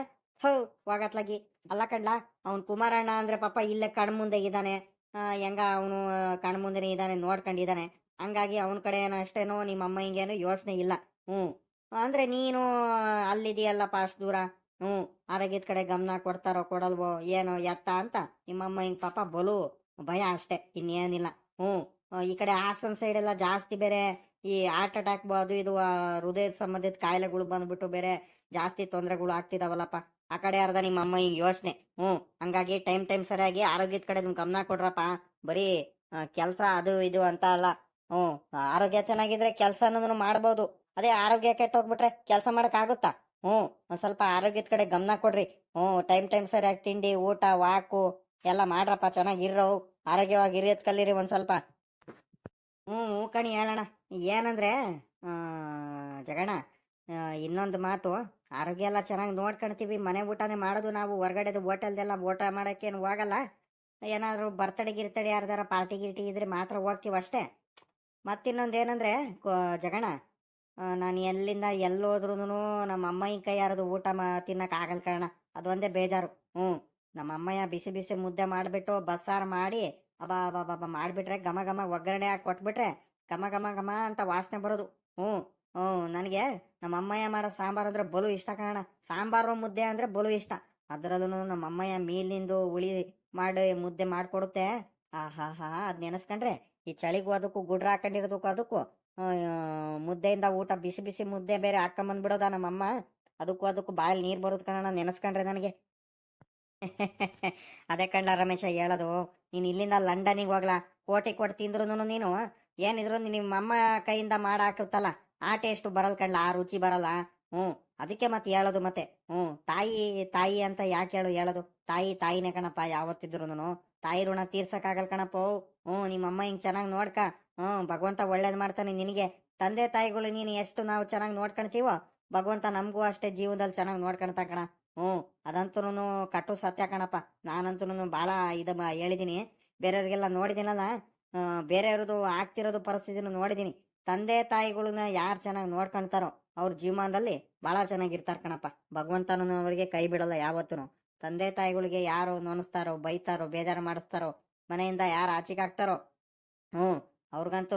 ಹೋ ಹೋಗತ್ಲಾಗಿ. ಅಲ್ಲ ಕಡ್ಲ ಅವ್ನ್ ಕುಮಾರಣ್ಣ ಅಂದ್ರೆ ಪಾಪ ಇಲ್ಲೇ ಕಣ್ ಮುಂದೆ ಇದ್ದಾನೆ ಆ, ಹೆಂಗ ಅವನು ಕಣ್ ಮುಂದೆನೆ ಇದ್ದಾನೆ ನೋಡ್ಕೊಂಡಿದ್ದಾನೆ ಹಂಗಾಗಿ ಅವನ ಕಡೆ ಏನೋ ಅಷ್ಟೇನೋ ನಿಮ್ಮ ಅಮ್ಮ ಹಿಂಗೇನು ಯೋಚನೆ ಇಲ್ಲ. ಹ್ಞೂ ಅಂದ್ರೆ ನೀನು ಅಲ್ಲಿದೆಯಲ್ಲಪ್ಪ ಪಾಸ್ ದೂರ? ಹ್ಞೂ ಆರೋಗ್ಯದ ಕಡೆ ಗಮನ ಕೊಡ್ತಾರೋ ಕೊಡಲ್ವೋ ಏನೋ ಎತ್ತ ಅಂತ? ನಿಮ್ಮಮ್ಮ ಹಿಂಗ್ ಪಾಪ ಬಲು ಭಯ ಅಷ್ಟೇ ಇನ್ನೇನಿಲ್ಲ. ಹ್ಞೂ ಈ ಕಡೆ ಹಾಸನ್ ಸೈಡ್ ಎಲ್ಲ ಜಾಸ್ತಿ ಬೇರೆ. ಈ ಹಾರ್ಟ್ ಅಟ್ಯಾಕ್ ಅದು ಇದು ಹೃದಯ ಹೃದಯದ ಸಂಬಂಧಿತ ಕಾಯಿಲೆಗಳು ಬಂದ್ಬಿಟ್ಟು ಬೇರೆ ಜಾಸ್ತಿ ತೊಂದರೆಗಳು ಆಗ್ತಿದಾವಲ್ಲಪ್ಪ. ಆ ಕಡೆ ಅರ್ಧ ನಿಮ್ಮ ಅಮ್ಮ ಹಿಂಗ್ ಯೋಚನೆ. ಹ್ಞೂ ಹಂಗಾಗಿ ಟೈಮ್ ಟೈಮ್ ಸರಿಯಾಗಿ ಆರೋಗ್ಯದ ಕಡೆ ನಿಮ್ಗೆ ಗಮನ ಕೊಡ್ರಪ್ಪ. ಬರೀ ಕೆಲಸ ಅದು ಇದು ಅಂತ ಅಲ್ಲ. ಹ್ಞೂ ಆರೋಗ್ಯ ಚೆನ್ನಾಗಿದ್ರೆ ಕೆಲಸ ಅನ್ನೋದನ್ನು ಮಾಡ್ಬೋದು. ಅದೇ ಆರೋಗ್ಯ ಕೆಟ್ಟೋಗ್ಬಿಟ್ರೆ ಕೆಲಸ ಮಾಡಕ್ ಆಗುತ್ತಾ? ಹ್ಞೂ ಒಂದು ಸ್ವಲ್ಪ ಆರೋಗ್ಯದ ಕಡೆ ಗಮನ ಕೊಡ್ರಿ. ಹ್ಞೂ ಟೈಮ್ ಟೈಮ್ ಸರಿಯಾಗಿ ತಿಂಡಿ, ಊಟ, ವಾಕು ಎಲ್ಲ ಮಾಡ್ರಪ್ಪ. ಚೆನ್ನಾಗಿರೋ ಆರೋಗ್ಯವಾಗಿ ಇರೋದ್ ಕಲೀರಿ ಒಂದ್ ಸ್ವಲ್ಪ. ಹ್ಞೂ ಕಣಿ ಹೇಳೋಣ ಏನಂದ್ರೆ ಜಗಣ ಇನ್ನೊಂದು ಮಾತು. ಆರೋಗ್ಯ ಎಲ್ಲ ಚೆನ್ನಾಗಿ ನೋಡ್ಕೊಳ್ತೀವಿ ಮನೆ ಊಟನೇ ಮಾಡೋದು ನಾವು. ಹೊರಗಡೆದು ಹೋಟೆಲ್ದೆಲ್ಲ ಊಟ ಮಾಡೋಕ್ಕೇನು ಹೋಗಲ್ಲ. ಏನಾದರೂ ಬರ್ತಡೆ ಗಿರ್ತಡೆ ಯಾರ್ದಾರ ಪಾರ್ಟಿ ಗಿರ್ಟಿ ಇದ್ರೆ ಮಾತ್ರ ಹೋಗ್ತೀವಿ ಅಷ್ಟೇ. ಮತ್ತಿನ್ನೊಂದು ಏನಂದ್ರೆ ಜಗಣ ನಾನು ಎಲ್ಲಿಂದ ಎಲ್ಲೋದ್ರೂ ನಮ್ಮ ಅಮ್ಮಯ್ಯ ಕೈ ಯಾರದು ಊಟ ಮಾ, ತಿನ್ನಕ್ ಆಗಲ್ಲ ಕಾರಣ ಅದೊಂದೇ ಬೇಜಾರು. ಹ್ಞೂ ನಮ್ಮ ಅಮ್ಮಯ್ಯ ಬಿಸಿ ಬಿಸಿ ಮುದ್ದೆ ಮಾಡಿಬಿಟ್ಟು ಬಸ್ಸಾರು ಮಾಡಿ ಅಬಾ ಅಬಾ ಅಬಾ ಮಾಡಿಬಿಟ್ರೆ ಘಮ ಘಮ ಒಗ್ಗರಣೆ ಹಾಕಿ ಕೊಟ್ಬಿಟ್ರೆ ಘಮ ಘಮ ಘಮ ಅಂತ ವಾಸನೆ ಬರೋದು. ಹ್ಞೂ ಹ್ಞೂ ನನಗೆ ನಮ್ಮ ಅಮ್ಮಯ್ಯ ಮಾಡೋ ಸಾಂಬಾರು ಅಂದರೆ ಬಲು ಇಷ್ಟ ಕಾರಣ ಸಾಂಬಾರು ಮುದ್ದೆ ಅಂದರೆ ಬಲು ಇಷ್ಟ. ಅದರಲ್ಲೂ ನಮ್ಮ ಅಮ್ಮಯ್ಯ ಮೀಲಿಂದು ಉಳಿ ಮಾಡಿ ಮುದ್ದೆ ಮಾಡಿಕೊಡುತ್ತೆ. ಆಹಾ ಹಾ ಅದ್ ನೆನೆಸ್ಕೊಂಡ್ರೆ ಈ ಚಳಿಗೂ ಅದಕ್ಕೂ ಗುಡ್ರ ಹಾಕೊಂಡಿರೋದಕ್ಕೂ ಅದಕ್ಕೂ ಆ, ಮುದ್ದೆಯಿಂದ ಊಟ ಬಿಸಿ ಬಿಸಿ ಮುದ್ದೆ ಬೇರೆ ಹಾಕೊಂಬಂದ್ಬಿಡೋದ ನಮ್ಮಮ್ಮ. ಅದಕ್ಕೂ ಅದಕ್ಕೂ ಬಾಯಲ್ಲಿ ನೀರು ಬರೋದು ಕಣ ನೆನೆಸ್ಕೊಂಡ್ರೆ ನನಗೆ. ಅದೇ ಕಂಡ ರಮೇಶ ಹೇಳೋದು ನೀನು ಇಲ್ಲಿಂದ ಲಂಡನಿಗೆ ಹೋಗ್ಲಾ? ಕೋಟೆ ಕೊಟ್ಟು ತಿಂದ್ರು ನೀನು? ಏನಿದ್ರು ನಿಮ್ಮ ಅಮ್ಮ ಕೈಯಿಂದ ಮಾಡ ಹಾಕಿರ್ತಲ್ಲ ಆ ಟೇಸ್ಟ್ ಬರಲ್ ಕಣ್ಲ ಆ ರುಚಿ ಬರಲ್ಲ. ಹ್ಞೂ ಅದಕ್ಕೆ ಮತ್ತೆ ಹೇಳೋದು ಮತ್ತೆ. ಹ್ಞೂ ತಾಯಿ ತಾಯಿ ಅಂತ ಯಾಕೆ ಹೇಳು ಹೇಳೋದು. ತಾಯಿ ತಾಯಿನೇ ಕಣಪ್ಪ ಯಾವತ್ತಿದ್ರು ತಾಯಿ ಋಣ ತೀರ್ಸಕ್ಕಾಗಲ್ ಕಣಪ್ಪ ಹ್ಞೂ ನಿಮ್ಮ ಅಮ್ಮ ಹಿಂಗ್ ಚೆನ್ನಾಗಿ ನೋಡ್ಕ. ಹ್ಞೂ ಭಗವಂತ ಒಳ್ಳೇದು ಮಾಡ್ತಾನೆ ನಿನಗೆ. ತಂದೆ ತಾಯಿಗಳು ನೀನು ಎಷ್ಟು ನಾವು ಚೆನ್ನಾಗಿ ನೋಡ್ಕೊಳ್ತೀವೋ ಭಗವಂತ ನಮಗೂ ಅಷ್ಟೇ ಜೀವನದಲ್ಲಿ ಚೆನ್ನಾಗಿ ನೋಡ್ಕೊಳ್ತಾ ಕಣ. ಹ್ಞೂ ಅದಂತೂ ಕಟ್ಟು ಸತ್ಯ ಕಣಪ್ಪ. ನಾನಂತೂ ಭಾಳ ಇದು ಹೇಳಿದ್ದೀನಿ ಬೇರೆಯವ್ರಿಗೆಲ್ಲ ನೋಡಿದ್ದೀನಲ್ಲ ಆ, ಬೇರೆಯವ್ರದ್ದು ಆಗ್ತಿರೋದು ಪರಿಸ್ಥಿತಿನ ನೋಡಿದ್ದೀನಿ. ತಂದೆ ತಾಯಿಗಳನ್ನ ಯಾರು ಚೆನ್ನಾಗಿ ನೋಡ್ಕೊಳ್ತಾರೋ ಅವ್ರ ಜೀವಮಾನದಲ್ಲಿ ಭಾಳ ಚೆನ್ನಾಗಿರ್ತಾರ ಕಣಪ್ಪ. ಭಗವಂತನೂ ಅವರಿಗೆ ಕೈ ಬಿಡಲ್ಲ ಯಾವತ್ತೂ ತಂದೆ ತಾಯಿಗಳಿಗೆ ಯಾರು ನೋನಿಸ್ತಾರೋ, ಬೈತಾರೋ, ಬೇಜಾರು ಮಾಡಿಸ್ತಾರೋ, ಮನೆಯಿಂದ ಯಾರು ಆಚೆಗೆ ಹಾಕ್ತಾರೋ, ಹ್ಞೂ ಅವ್ರಿಗಂತೂ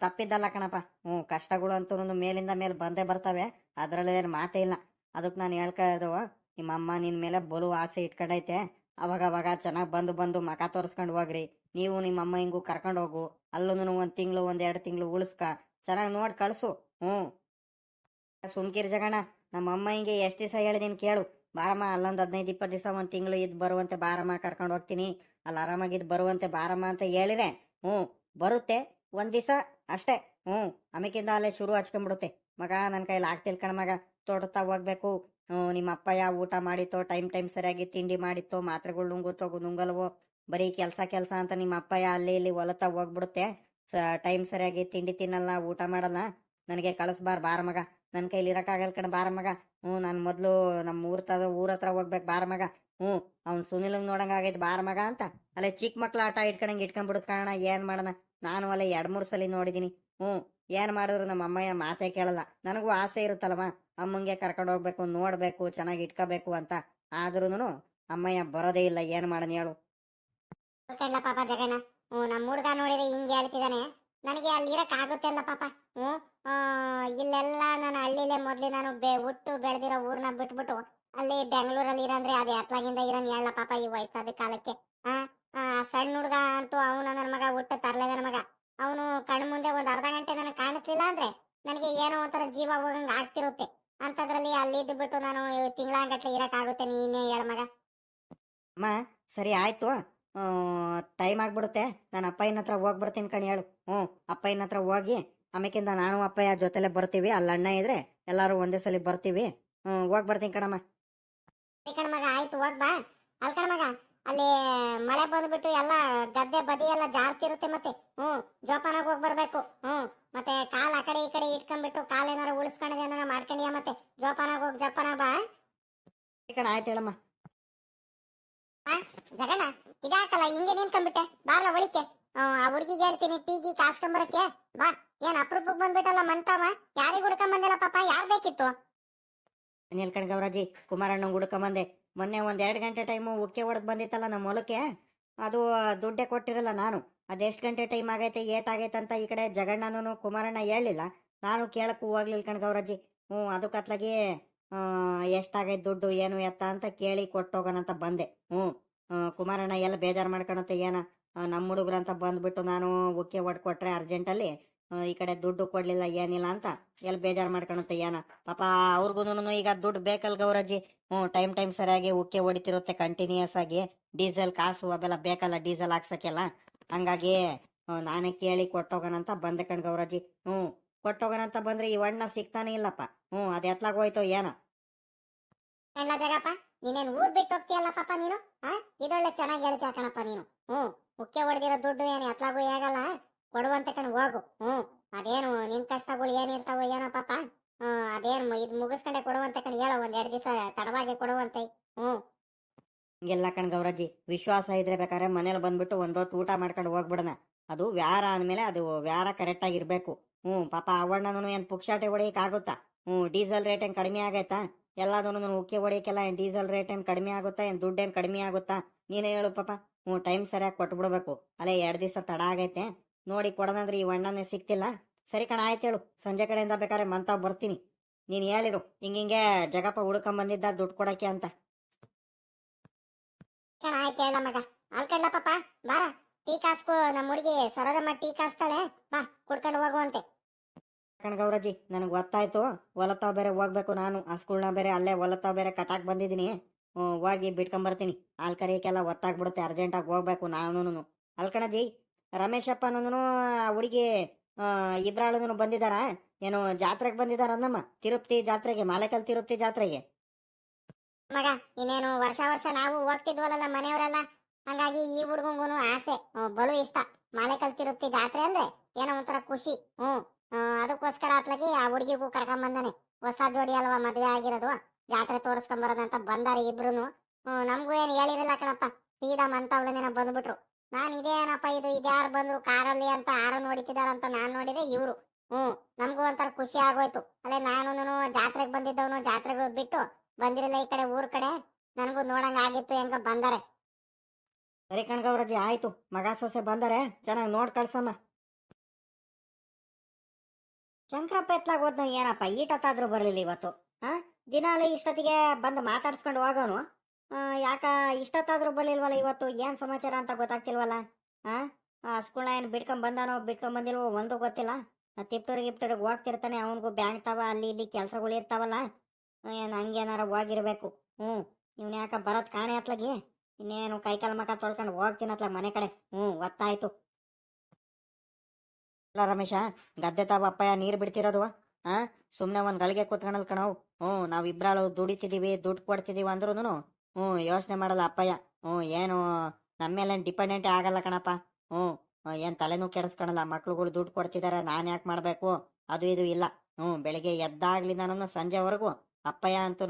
ತಪ್ಪಿದ್ದಲ್ಲ ಕಣಪ್ಪ. ಹ್ಞೂ, ಕಷ್ಟಗಳು ಅಂತೂ ಮೇಲಿಂದ ಮೇಲೆ ಬಂದೇ ಬರ್ತವೆ. ಅದರಲ್ಲಿ ಏನು ಮಾತೇ ಇಲ್ಲ. ಅದಕ್ಕೆ ನಾನು ಹೇಳ್ಕೊಳ್ಳೋದು ನಿಮ್ಮ ಅಮ್ಮ ನಿನ್ನ ಮೇಲೆ ಬಲು ಆಸೆ ಇಟ್ಕೊಂಡೈತೆ. ಅವಾಗ ಅವಾಗ ಚೆನ್ನಾಗಿ ಬಂದು ಬಂದು ಮಖ ತೋರಿಸ್ಕೊಂಡು ಹೋಗ್ರಿ. ನೀವು ನಿಮ್ಮ ಅಮ್ಮ ಹಿಂಗೂ ಕರ್ಕೊಂಡು ಹೋಗು. ಅಲ್ಲೊಂದು ಒಂದು ತಿಂಗಳು, ಒಂದ್ ಎರಡು ತಿಂಗಳು ಉಳಿಸ್ಕ. ಚೆನ್ನಾಗಿ ನೋಡಿ, ಕಳಿಸು. ಹ್ಞೂ. ಸುಮ್ಕಿರ್ ಜಗಣ ನಮ್ಮ ಅಮ್ಮ ಹಿಂಗೆ ಎಷ್ಟು ದಿವಸ ಹೇಳಿದೀನಿ ಕೇಳು. ಬಾರಮ್ಮ, ಅಲ್ಲೊಂದು ಹದಿನೈದು, ಇಪ್ಪತ್ತು ದಿವಸ ಒಂದು ತಿಂಗಳು ಇದ್ದು ಬರುವಂತೆ ಬಾರಮ್ಮ ಕರ್ಕೊಂಡು ಹೋಗ್ತೀನಿ. ಅಲ್ಲಿ ಆರಾಮಾಗಿದ್ದು ಬರುವಂತೆ ಬಾರಮ್ಮ ಅಂತ ಹೇಳಿರೆ ಹ್ಞೂ. ಬರುತ್ತೆ, ಒಂದ್ ದಿವಸ ಅಷ್ಟೇ. ಹ್ಞೂ. ಆಮೇಕಿಂದ ಅಲ್ಲೇ ಶುರು ಹಚ್ಕೊಂಡ್ಬಿಡುತ್ತೆ. ಮಗ ನನ್ನ ಕೈಲಿ ಆಗ್ತಿಲ್ ಕಣ ಮಗ. ತೋಟತಾ ಹೋಗ್ಬೇಕು. ನಿಮ್ಮ ಅಪ್ಪ ಯಾವ ಊಟ ಮಾಡಿತ್ತೋ, ಟೈಮ್ ಟೈಮ್ ಸರಿಯಾಗಿ ತಿಂಡಿ ಮಾಡಿತ್ತೋ, ಮಾತ್ರೆಗಳು ನುಂಗುತ್ತೋ ನುಂಗಲ್ವೋ ಬರೀ ಕೆಲಸ ಕೆಲಸ ಅಂತ ನಿಮ್ಮ ಅಪ್ಪಯ್ಯ ಅಲ್ಲಿ ಇಲ್ಲಿ ಹೊಲತ ಹೋಗ್ಬಿಡುತ್ತೆ. ಟೈಮ್ ಸರಿಯಾಗಿ ತಿಂಡಿ ತಿನ್ನಲ್ಲ, ಊಟ ಮಾಡಲ್ಲ. ನನಗೆ ಕಳಿಸ್ಬಾರ್ ಬಾರ ಮಗ. ನನ್ನ ಕೈಲಿ ಇರೋಕ್ಕಾಗಲ್ಲ ಕಣ ಬಾರ ಮಗ. ಹ್ಞೂ, ನಾನು ಮೊದಲು ನಮ್ಮ ಊರ ತರ ಊರ ಹತ್ರ ಹೋಗ್ಬೇಕು ಬಾರ ಮಗ. ಹ್ಞೂ, ಅವ್ನು ಸುನಿಲಂಗ್ ನೋಡಂಗ ಆಗೈತೆ ಬಾರ ಮಗ ಅಂತ. ಅಲ್ಲೇ ಚಿಕ್ಕ ಮಕ್ಳು ಆಟ ಇಟ್ಕೊಂಡಂಗೆ ಇಟ್ಕೊಂಡ್ಬಿಡುತ್ತೆ ಕಾರಣ ಏನು ಮಾಡೋಣ? ನಾನು ಅಲ್ಲೇ ಎರಡು ಮೂರು ಸಲ ನೋಡಿದ್ದೀನಿ ಹ್ಞೂ, ಏನು ಮಾಡಿದ್ರು ನಮ್ಮ ಅಮ್ಮಯ್ಯ ಮಾತೇ ಕೇಳಲ್ಲ. ನನಗೂ ಆಸೆ ಇರುತ್ತಲ್ವ ಅಮ್ಮಂಗೆ ಕರ್ಕೊಂಡು ಹೋಗ್ಬೇಕು, ನೋಡಬೇಕು, ಚೆನ್ನಾಗಿ ಇಟ್ಕೋಬೇಕು ಅಂತ. ಆದ್ರೂನು ಅಮ್ಮಯ್ಯ ಬರೋದೇ ಇಲ್ಲ, ಏನು ಮಾಡೋಣ ಹೇಳು. ಕಣ್ಲ ಪಾಪ ಜಗಣ್ಣ. ಹ್ಞೂ, ನಮ್ಮ ಹುಡುಗ ನೋಡಿದ್ರೆ ಹಿಂಗೆ ಹೇಳ್ತಿದ್ದಾನೆ ನನಗೆ ಅಲ್ಲಿ ಇರಕ್ ಆಗುತ್ತೆ ಅಲ್ಲ ಪಾಪ. ಹ್ಞೂ ಇಲ್ಲೆಲ್ಲ ನಾನು ಹಳ್ಳಿಲೇ ಮೊದಲೇ ನಾನು ಬೆ, ಹುಟ್ಟು ಬೆಳೆದಿರೋ ಊರ್ನ ಬಿಟ್ಬಿಟ್ಟು ಅಲ್ಲಿ ಬೆಂಗಳೂರಲ್ಲಿ ಇರಂದ್ರೆ ಅದು ಎತ್ಲಾಗಿಂದ ಇರೋನ್ ಹೇಳ ಪಾಪ ಈ ವಯಸ್ಸಾದ ಕಾಲಕ್ಕೆ. ಆ ಸಣ್ಣ ಹುಡುಗ ಅಂತೂ ಅವನು ನನ್ನ ಮಗ, ಹುಟ್ಟು ತರಲೆ ನನ್ನ ಮಗ. ಅವನು ಕಣ್ಣು ಮುಂದೆ ಒಂದು ಅರ್ಧ ಗಂಟೆ ನನಗೆ ಕಾಣಿಸ್ಲಿಲ್ಲ ಅಂದ್ರೆ ನನಗೆ ಏನೋ ಒಂಥರ ಜೀವ ಹೋಗಂಗೆ ಆಗ್ತಿರುತ್ತೆ. ಅಂಥದ್ರಲ್ಲಿ ಅಲ್ಲಿ ಇದ್ಬಿಟ್ಟು ನಾನು ತಿಂಗಳಾಗಟ್ಲೆ ಇರಕ್ಕಾಗುತ್ತೆ ನೀನೇ ಹೇಳ ಮಗ. ಅಮ್ಮ, ಸರಿ ಆಯ್ತು. ಟೈಮ್ ಆಗ್ಬಿಡುತ್ತೆ. ನಾನು ಅಪ್ಪಯ್ಯನ ಹತ್ರ ಹೋಗಿ ಬರ್ತೀನಿ ಕಣ್ ಹೇಳು. ಹ್ಞೂ ಅಪ್ಪಯ್ಯನ ಹತ್ರ ಹೋಗಿ ಆಮೇಕಿಂದ ನಾನು ಅಪ್ಪಯ್ಯ ಜೊತೆಲೆ ಬರ್ತೀವಿ. ಅಲ್ಲಿ ಅಣ್ಣ ಇದ್ರೆ ಎಲ್ಲರೂ ಒಂದೇ ಸಲ ಬರ್ತೀವಿ. ಹ್ಞೂ ಹೋಗಿ ಬರ್ತೀನಿ ಕಣಮ್ಮ. ಕಣಮಗ ಕಣ ಆಯ್ತು ಹೋಗ್ ಬಾ. ಅಲ್ಲಿ ಕಣಮಗ ಅಲ್ಲಿ ಮಳೆ ಬಂದ್ಬಿಟ್ಟು ಎಲ್ಲ ಗದ್ದೆ ಬದಿ ಎಲ್ಲ ಜಾರ್ತಿರುತ್ತೆ ಮತ್ತೆ. ಹ್ಞೂ ಜೋಪಾನಾಗ ಹೋಗಿ ಬರಬೇಕು. ಹ್ಞೂ ಮತ್ತೆ ಕಾಲ್ ಆ ಕಡೆ ಈ ಕಡೆ ಇಟ್ಕೊಂಡ್ಬಿಟ್ಟು ಕಾಲು ಏನಾರ ಉಳಿಸ್ಕೊಂಡಿದೆ ಏನಾರು ಮಾಡ್ಕೊಂಡಿಯ ಮತ್ತೆ. ಜೋಪಾನಾಗ ಹೋಗಿ ಜೋಪಾನ ಬಾ. ಈ ಕಡೆ ಆಯ್ತು ಹೇಳಮ್ಮ. ಜಗಣ್ಣ ಇದಾಕಲ್ಲ ಹಿಂಗೆ ನಿಂತ್ಕೊಂಡ್ಬಿಟ್ಟೆ. ಬಾರ್ಲ ಒಳಿಕೆ ಆ ಹುಡುಗಿಗೆ ಹೇಳ್ತೀನಿ ಟೀಗಿ ಕಾಸ್ಕೊಂಬರಕ್ಕೆ ಬಾ. ಏನ್ ಅಪರೂಪಕ್ಕೆ ಬಂದ್ಬಿಟ್ಟಲ್ಲ ಮಂತಾವ ಯಾರಿಗ್ ಹುಡ್ಕೊಂಡ್ ಬಂದಿಲ್ಲ ಪಾಪ, ಯಾರ್ ಬೇಕಿತ್ತು? ನಿಲ್ಕಣ್ ಗೌರಾಜಿ ಹುಡ್ಕೊಂಡ್ ಬಂದೆ. ಮೊನ್ನೆ ಒಂದ್ ಎರಡು ಗಂಟೆ ಟೈಮು ಉಕ್ಕೆ ಹೊಡೆದ್ ಬಂದಿತ್ತಲ್ಲ ನಮ್ಮ ಹೊಲಕ್ಕೆ. ಅದು ದುಡ್ಡೆ ಕೊಟ್ಟಿರಲ್ಲ ನಾನು. ಅದೆಷ್ಟು ಗಂಟೆ ಟೈಮ್ ಆಗೈತೆ, ಏಟ್ ಆಗೈತೆ ಅಂತ ಈ ಕಡೆ ಜಗಣ್ಣನೂ ಕುಮಾರಣ್ಣ ಹೇಳಿಲ್ಲ ನಾನು ಕೇಳಕ್ಕೂ ಹೋಗ್ಲಿಲ್ಲ ಕಣ್ ಗೌರಾಜಿ ಹ್ಞೂ ಅದಕ್ಕತ್ಲಾಗಿ ಎಷ್ಟಾಗೈತೆ ದುಡ್ಡು, ಏನು ಎತ್ತ ಅಂತ ಕೇಳಿ ಕೊಟ್ಟೋಗೋಣಂತ ಬಂದೆ. ಹ್ಞೂ ಕುಮಾರಣ್ಣ, ಎಲ್ಲ ಬೇಜಾರು ಮಾಡ್ಕೊಳತ್ತೆ ಏನ ನಮ್ಮ ಹುಡುಗ್ರಂತ ಬಂದ್ಬಿಟ್ಟು ನಾನು ಉಕ್ಕೆ ಹೊಡ್ಕೊಟ್ರೆ ಅರ್ಜೆಂಟಲ್ಲಿ ಈ ಕಡೆ ದುಡ್ಡು ಕೊಡ್ಲಿಲ್ಲ, ಏನಿಲ್ಲ ಅಂತ ಎಲ್ಲಿ ಬೇಜಾರು ಮಾಡ್ಕೊಳುತ್ತೆ ಏನ. ಪಾಪ ಅವ್ರಿಗೂ ಈಗ ದುಡ್ಡು ಬೇಕಲ್ಲ ಗೌರಜ್ಜಿ. ಹ್ಞೂ, ಟೈಮ್ ಟೈಮ್ ಸರಿಯಾಗಿ ಉಕ್ಕೆ ಹೊಡಿತಿರುತ್ತೆ ಕಂಟಿನ್ಯೂಸ್ ಆಗಿ. ಡೀಸೆಲ್ ಕಾಸು ಅವೆಲ್ಲ ಬೇಕಲ್ಲ, ಡೀಸೆಲ್ ಹಾಕ್ಸಕ್ಕೆಲ್ಲ. ಹಂಗಾಗಿ ನಾನೇ ಕೇಳಿ ಕೊಟ್ಟೋಗೋಣ ಅಂತ ಬಂದೆ ಕಣ್ ಗೌರಜ್ಜಿ. ಹ್ಞೂ, ಕೊಟ್ಟೋಗೋಣ ಅಂತ ಬಂದ್ರೆ ಈ ಅಣ್ಣ ಸಿಗ್ತಾನೆ ಇಲ್ಲಪ್ಪ. ಹ್ಞೂ, ಅದು ಎತ್ಲಾಗ ಹೋಯ್ತು ಏನೋ ನೀನೇನ್ ಊರ್ ಬಿಟ್ಟು ಹೋಗ್ತೀಯಲ್ಲ ಪಾಪ ನೀನು? ಹಾ ಇದೊಳ್ಳೆ ಚೆನ್ನಾಗಿ ಹೇಳ್ತೀಯ ಕಣಪ್ಪ ನೀನು. ಹ್ಮ್. ಮುಖ್ಯ ಹೊಡೆದಿರೋ ದುಡ್ಡು ಏನು ಎತ್ಲಾಗೂ ಆಗಲ್ಲ ಕೊಡುವಂತ ಕಣ್ ಹೋಗು. ಹ್ಮ್. ಅದೇನು ನಿನ್ ಕಷ್ಟಗಳು ಏನಿರ್ತಾವ ಏನೋ ಪಾಪ. ಹ್ಮ್. ಅದೇನು ಇದ್ ಮುಗಿಸ್ಕೊಂಡೆ ಕೊಡುವಂತ ಕಣ್ ಹೇಳೋ ಒಂದ್ ಎರಡ್ ದಿವಸ ತಡವಾಗಿ ಕೊಡುವಂತೆ. ಹ್ಮ್. ಹಿಂಗೆಲ್ಲ ಕಣ್ ಗೌರಜ್ಜಿ, ವಿಶ್ವಾಸ ಇದ್ರೆ ಬೇಕಾದ್ರೆ ಮನೇಲಿ ಬಂದ್ಬಿಟ್ಟು ಒಂದೊತ್ತು ಊಟ ಮಾಡ್ಕೊಂಡು ಹೋಗ್ಬಿಡೋಣ. ಅದು ವ್ಯಾರ ಅಂದ್ಮೇಲೆ ಅದು ವ್ಯಾರ ಕರೆಕ್ಟ್ ಆಗಿರ್ಬೇಕು ಹ್ಞೂ ಪಾಪ ಅವಣ್ಣನೂ ಏನು ಪುಕ್ಷಾಟೆ ಹೊಡೆಯಕ್ಕಾಗುತ್ತಾ ಆಗುತ್ತಾ? ಹ್ಞೂ ಡೀಸೆಲ್ ರೇಟ್ ಏನು ಕಡಿಮೆ ಆಗೈತಾ? ಎಲ್ಲದನ್ನು ಉಕ್ಕಿ ಹೊಡಿಯಕ್ಕೆಲ್ಲ ಏನು ಡೀಸೆಲ್ ರೇಟ್ ಏನು ಕಡಿಮೆ ಆಗುತ್ತಾ, ಏನು ದುಡ್ಡು ಏನು ಕಡಿಮೆ ಆಗುತ್ತಾ? ನೀನೇ ಹೇಳು ಪಾಪ. ಹ್ಞೂ ಟೈಮ್ ಸರಿಯಾಗಿ ಕೊಟ್ಬಿಡ್ಬೇಕು. ಅಲ್ಲೇ ಎರಡು ದಿವಸ ತಡ ಆಗೈತೆ. ನೋಡಿ ಕೊಡೋದಂದ್ರೆ ಈ ಅಣ್ಣನೇ ಸಿಕ್ತಿಲ್ಲ ಸರಿ ಕಣ, ಆಯ್ತು ಹೇಳು. ಸಂಜೆ ಕಡೆಯಿಂದ ಬೇಕಾದ್ರೆ ಮಂತ ಬರ್ತೀನಿ. ನೀನು ಹೇಳಿರು ಹಿಂಗಿಂಗೆ ಜಗಪ್ಪ ಹುಡ್ಕೊಂಬಂದಿದ್ದ ದುಡ್ಡು ಕೊಡಕ್ಕೆ ಅಂತ. ಕಣ, ಆಯ್ತು ಹೇಳ ಮಗ. ಟೀ ಕಾಸ್ಕೋ ನಮ್ಮ ಹುಡುಗಿ ಸರೋಜಮ್ಮ ಟೀ ಕಾಸ್ತಾಳೆ. ಬಾ, ಕುಡ್ಕೊಂಡು ಹೋಗುವಂತೆ ಕಣ್ ಗೌರಜ್ಜಿ. ನನಗೆ ಗೊತ್ತಾಯ್ತು. ಹೊಲತಾವ್ ಬೇರೆ ಹೋಗ್ಬೇಕು ನಾನು. ಆ ಸ್ಕೂಲ್ನ ಬೇರೆ ಅಲ್ಲೇ ಹೊಲತಾವ್ ಬೇರೆ ಕಟಾಕ್ ಬಂದಿದ್ದೀನಿ. ಹೋಗಿ ಬಿಟ್ಕೊಂಬರ್ತೀನಿ. ಹಾಲ್ ಕರಿಯಕ್ಕೆಲ್ಲ ಒತ್ತಾಗ್ಬಿಡುತ್ತೆ. ಅರ್ಜೆಂಟಾಗಿ ಹೋಗ್ಬೇಕು ನಾನು ಅಲ್ಕಣಜ್ಜಿ ರಮೇಶಪ್ಪನೂ ಹುಡುಗಿ ಇಬ್ರಾಳನು ಬಂದಿದಾರ. ಏನು ಜಾತ್ರೆಗೆ ಬಂದಿದಾರ ಅಂದಮ್ಮ. ತಿರುಪ್ತಿ ಜಾತ್ರೆಗೆ, ಮಾಲೇಕಲ್ ತಿರುಪ್ತಿ ಜಾತ್ರೆಗೆ. ಮಗ, ಇನ್ನೇನು ವರ್ಷ ವರ್ಷ ನಾವು ಹೋಗ್ತಿದ್ವಲ್ಲ ಮನೆಯವರೆಲ್ಲ? ಹಂಗಾಗಿ ಈ ಹುಡುಗಂಗೂನು ಆಸೆ. ಬಲು ಇಷ್ಟ. ಮಾಲೆಕಲ್ ತಿರುಪ್ತಿ ಜಾತ್ರೆ ಅಂದ್ರೆ ಏನೋ ಒಂಥರ ಖುಷಿ. ಹ್ಮ್. ಅದಕ್ಕೋಸ್ಕರ ಆತ್ಲಾಗಿ ಆ ಹುಡುಗಿಗೂ ಕರ್ಕೊಂಡ್ ಬಂದಾನೆ ಹೊಸ ಜೋಡಿ ಅಲ್ವಾ, ಮದ್ವೆ ಆಗಿರೋದು. ಜಾತ್ರೆ ತೋರಿಸ್ಕೊಂಡ್ ಬರೋದಂತ ಬಂದಾರೆ ಇಬ್ರುನು. ಹ್ಮ್, ನಮಗೂ ಏನ್ ಹೇಳಿರಲಿಲ್ಲ ಕಣಪ್ಪ. ಸೀದಾ ಮಂತವಳನೇನ ಬಂದ್ಬಿಟ್ರು. ನಾನ್ ಇದೇನಪ್ಪ ಇದು, ಇದ್ಯಾರು ಬಂದ್ರು ಕಾರಲ್ಲಿ ಅಂತ ಆರು ನೋಡಿತಿದಾರಂತ ನಾನು ನೋಡಿದೆ ಇವ್ರು. ಹ್ಮ್, ನಮಗೂ ಒಂಥರ ಖುಷಿ ಆಗೋಯ್ತು. ಅಲ್ಲೇ ನಾನು ಜಾತ್ರೆಗೆ ಬಂದಿದ್ದವನು ಜಾತ್ರೆಗೆ ಬಿಟ್ಟು ಬಂದಿರಲಿಲ್ಲ ಈ ಕಡೆ, ಊರ್ ಕಡೆ. ನನಗೂ ನೋಡಂಗಾಗಿತ್ತು ಹೆಂಗ ಬಂದಾರೆ. ಸರಿ ಕಣ್ ಗೌರಜ್ಜಿ, ಆಯ್ತು. ಮಗ ಸೊಸೆ ಬಂದರೆ. ಚೆನ್ನಾಗಿ ನೋಡ್ ಕಳ್ಸಮ್ಮ. ಶಂಕರಪ್ಪ ಎತ್ಲಾಗ ಹೋದ್ನ ಏನಪ್ಪ, ಈಟತ್ತಾದ್ರೂ ಬರಲಿಲ್ಲ ಇವತ್ತು. ಹಾ ದಿನಾಲು ಇಷ್ಟೊತ್ತಿಗೆ ಬಂದು ಮಾತಾಡ್ಸ್ಕೊಂಡು ಹೋಗೋನು. ಯಾಕ ಇಷ್ಟೊತ್ತಾದ್ರೂ ಬರ್ಲಿಲ್ವಲ್ಲ ಇವತ್ತು? ಏನ್ ಸಮಾಚಾರ ಅಂತ ಗೊತ್ತಾಗ್ತಿಲ್ವಲ್ಲ? ಹಾ ಸ್ಕೂಲ್ನ ಏನು ಬಿಟ್ಕೊಂಡ್ ಬಂದಾನೋ, ಬಿಟ್ಕೊಂಡ್ ಬಂದಿಲ್ವೋ ಒಂದು ಗೊತ್ತಿಲ್ಲ. ತಿಪ್ಟೂರಿಗೆ ಗಿಪ್ಟೂರಿಗೆ ಹೋಗ್ತಿರ್ತಾನೆ, ಅವನಿಗೂ ಬ್ಯಾಂಕ್ ತಾವ, ಅಲ್ಲಿ ಇಲ್ಲಿ ಕೆಲ್ಸಗಳು ಇರ್ತಾವಲ್ಲ. ಏನ್ ಹಂಗೇನಾರ ಹೋಗಿರ್ಬೇಕು. ಹ್ಞೂ ಇವ್ನ ಯಾಕ ಬರೋದ್ ಕಾಣೆ ಅತ್ಲಾಗಿ? ಇನ್ನೇನು ಕೈಕಾಲು ಮಕ ತೊಳ್ಕೊಂಡು ಹೋಗ್ತೀನತ್ಲ ಮನೆ ಕಡೆ. ಹ್ಞೂ ಗೊತ್ತಾಯ್ತು ಇಲ್ಲ ರಮೇಶ, ಗದ್ದೆ ತಾವ ಅಪ್ಪಯ್ಯ ನೀರು ಬಿಡ್ತಿರೋದು, ಆ? ಸುಮ್ಮನೆ ಒಂದು ಗಳಿಗೆ ಕೂತ್ಕೊಳಲ್ ಕಣವು ಹ್ಞೂ, ನಾವು ಇಬ್ರಾಳು ದುಡಿತಿದೀವಿ, ದುಡ್ಡು ಕೊಡ್ತಿದೀವಿ ಅಂದ್ರೂನು ಹ್ಞೂ, ಯೋಚನೆ ಮಾಡಲ್ಲ ಅಪ್ಪಯ್ಯ. ಹ್ಞೂ, ಏನು ನಮ್ಮ ಮೇಲೆ ಡಿಪೆಂಡೆಂಟ್ ಆಗಲ್ಲ ಕಣಪ್ಪ. ಹ್ಞೂ, ಏನು ತಲೆನೂ ಕೆಡಿಸ್ಕೊಳಲ್ಲ ಮಕ್ಳುಗಳು ದುಡ್ಡು ಕೊಡ್ತಿದಾರೆ, ನಾನು ಯಾಕೆ ಮಾಡಬೇಕು? ಅದು ಇದು ಇಲ್ಲ. ಹ್ಞೂ, ಬೆಳಿಗ್ಗೆ ನಾನು ಸಂಜೆವರೆಗೂ ಅಪ್ಪಯ್ಯ ಅಂತೂ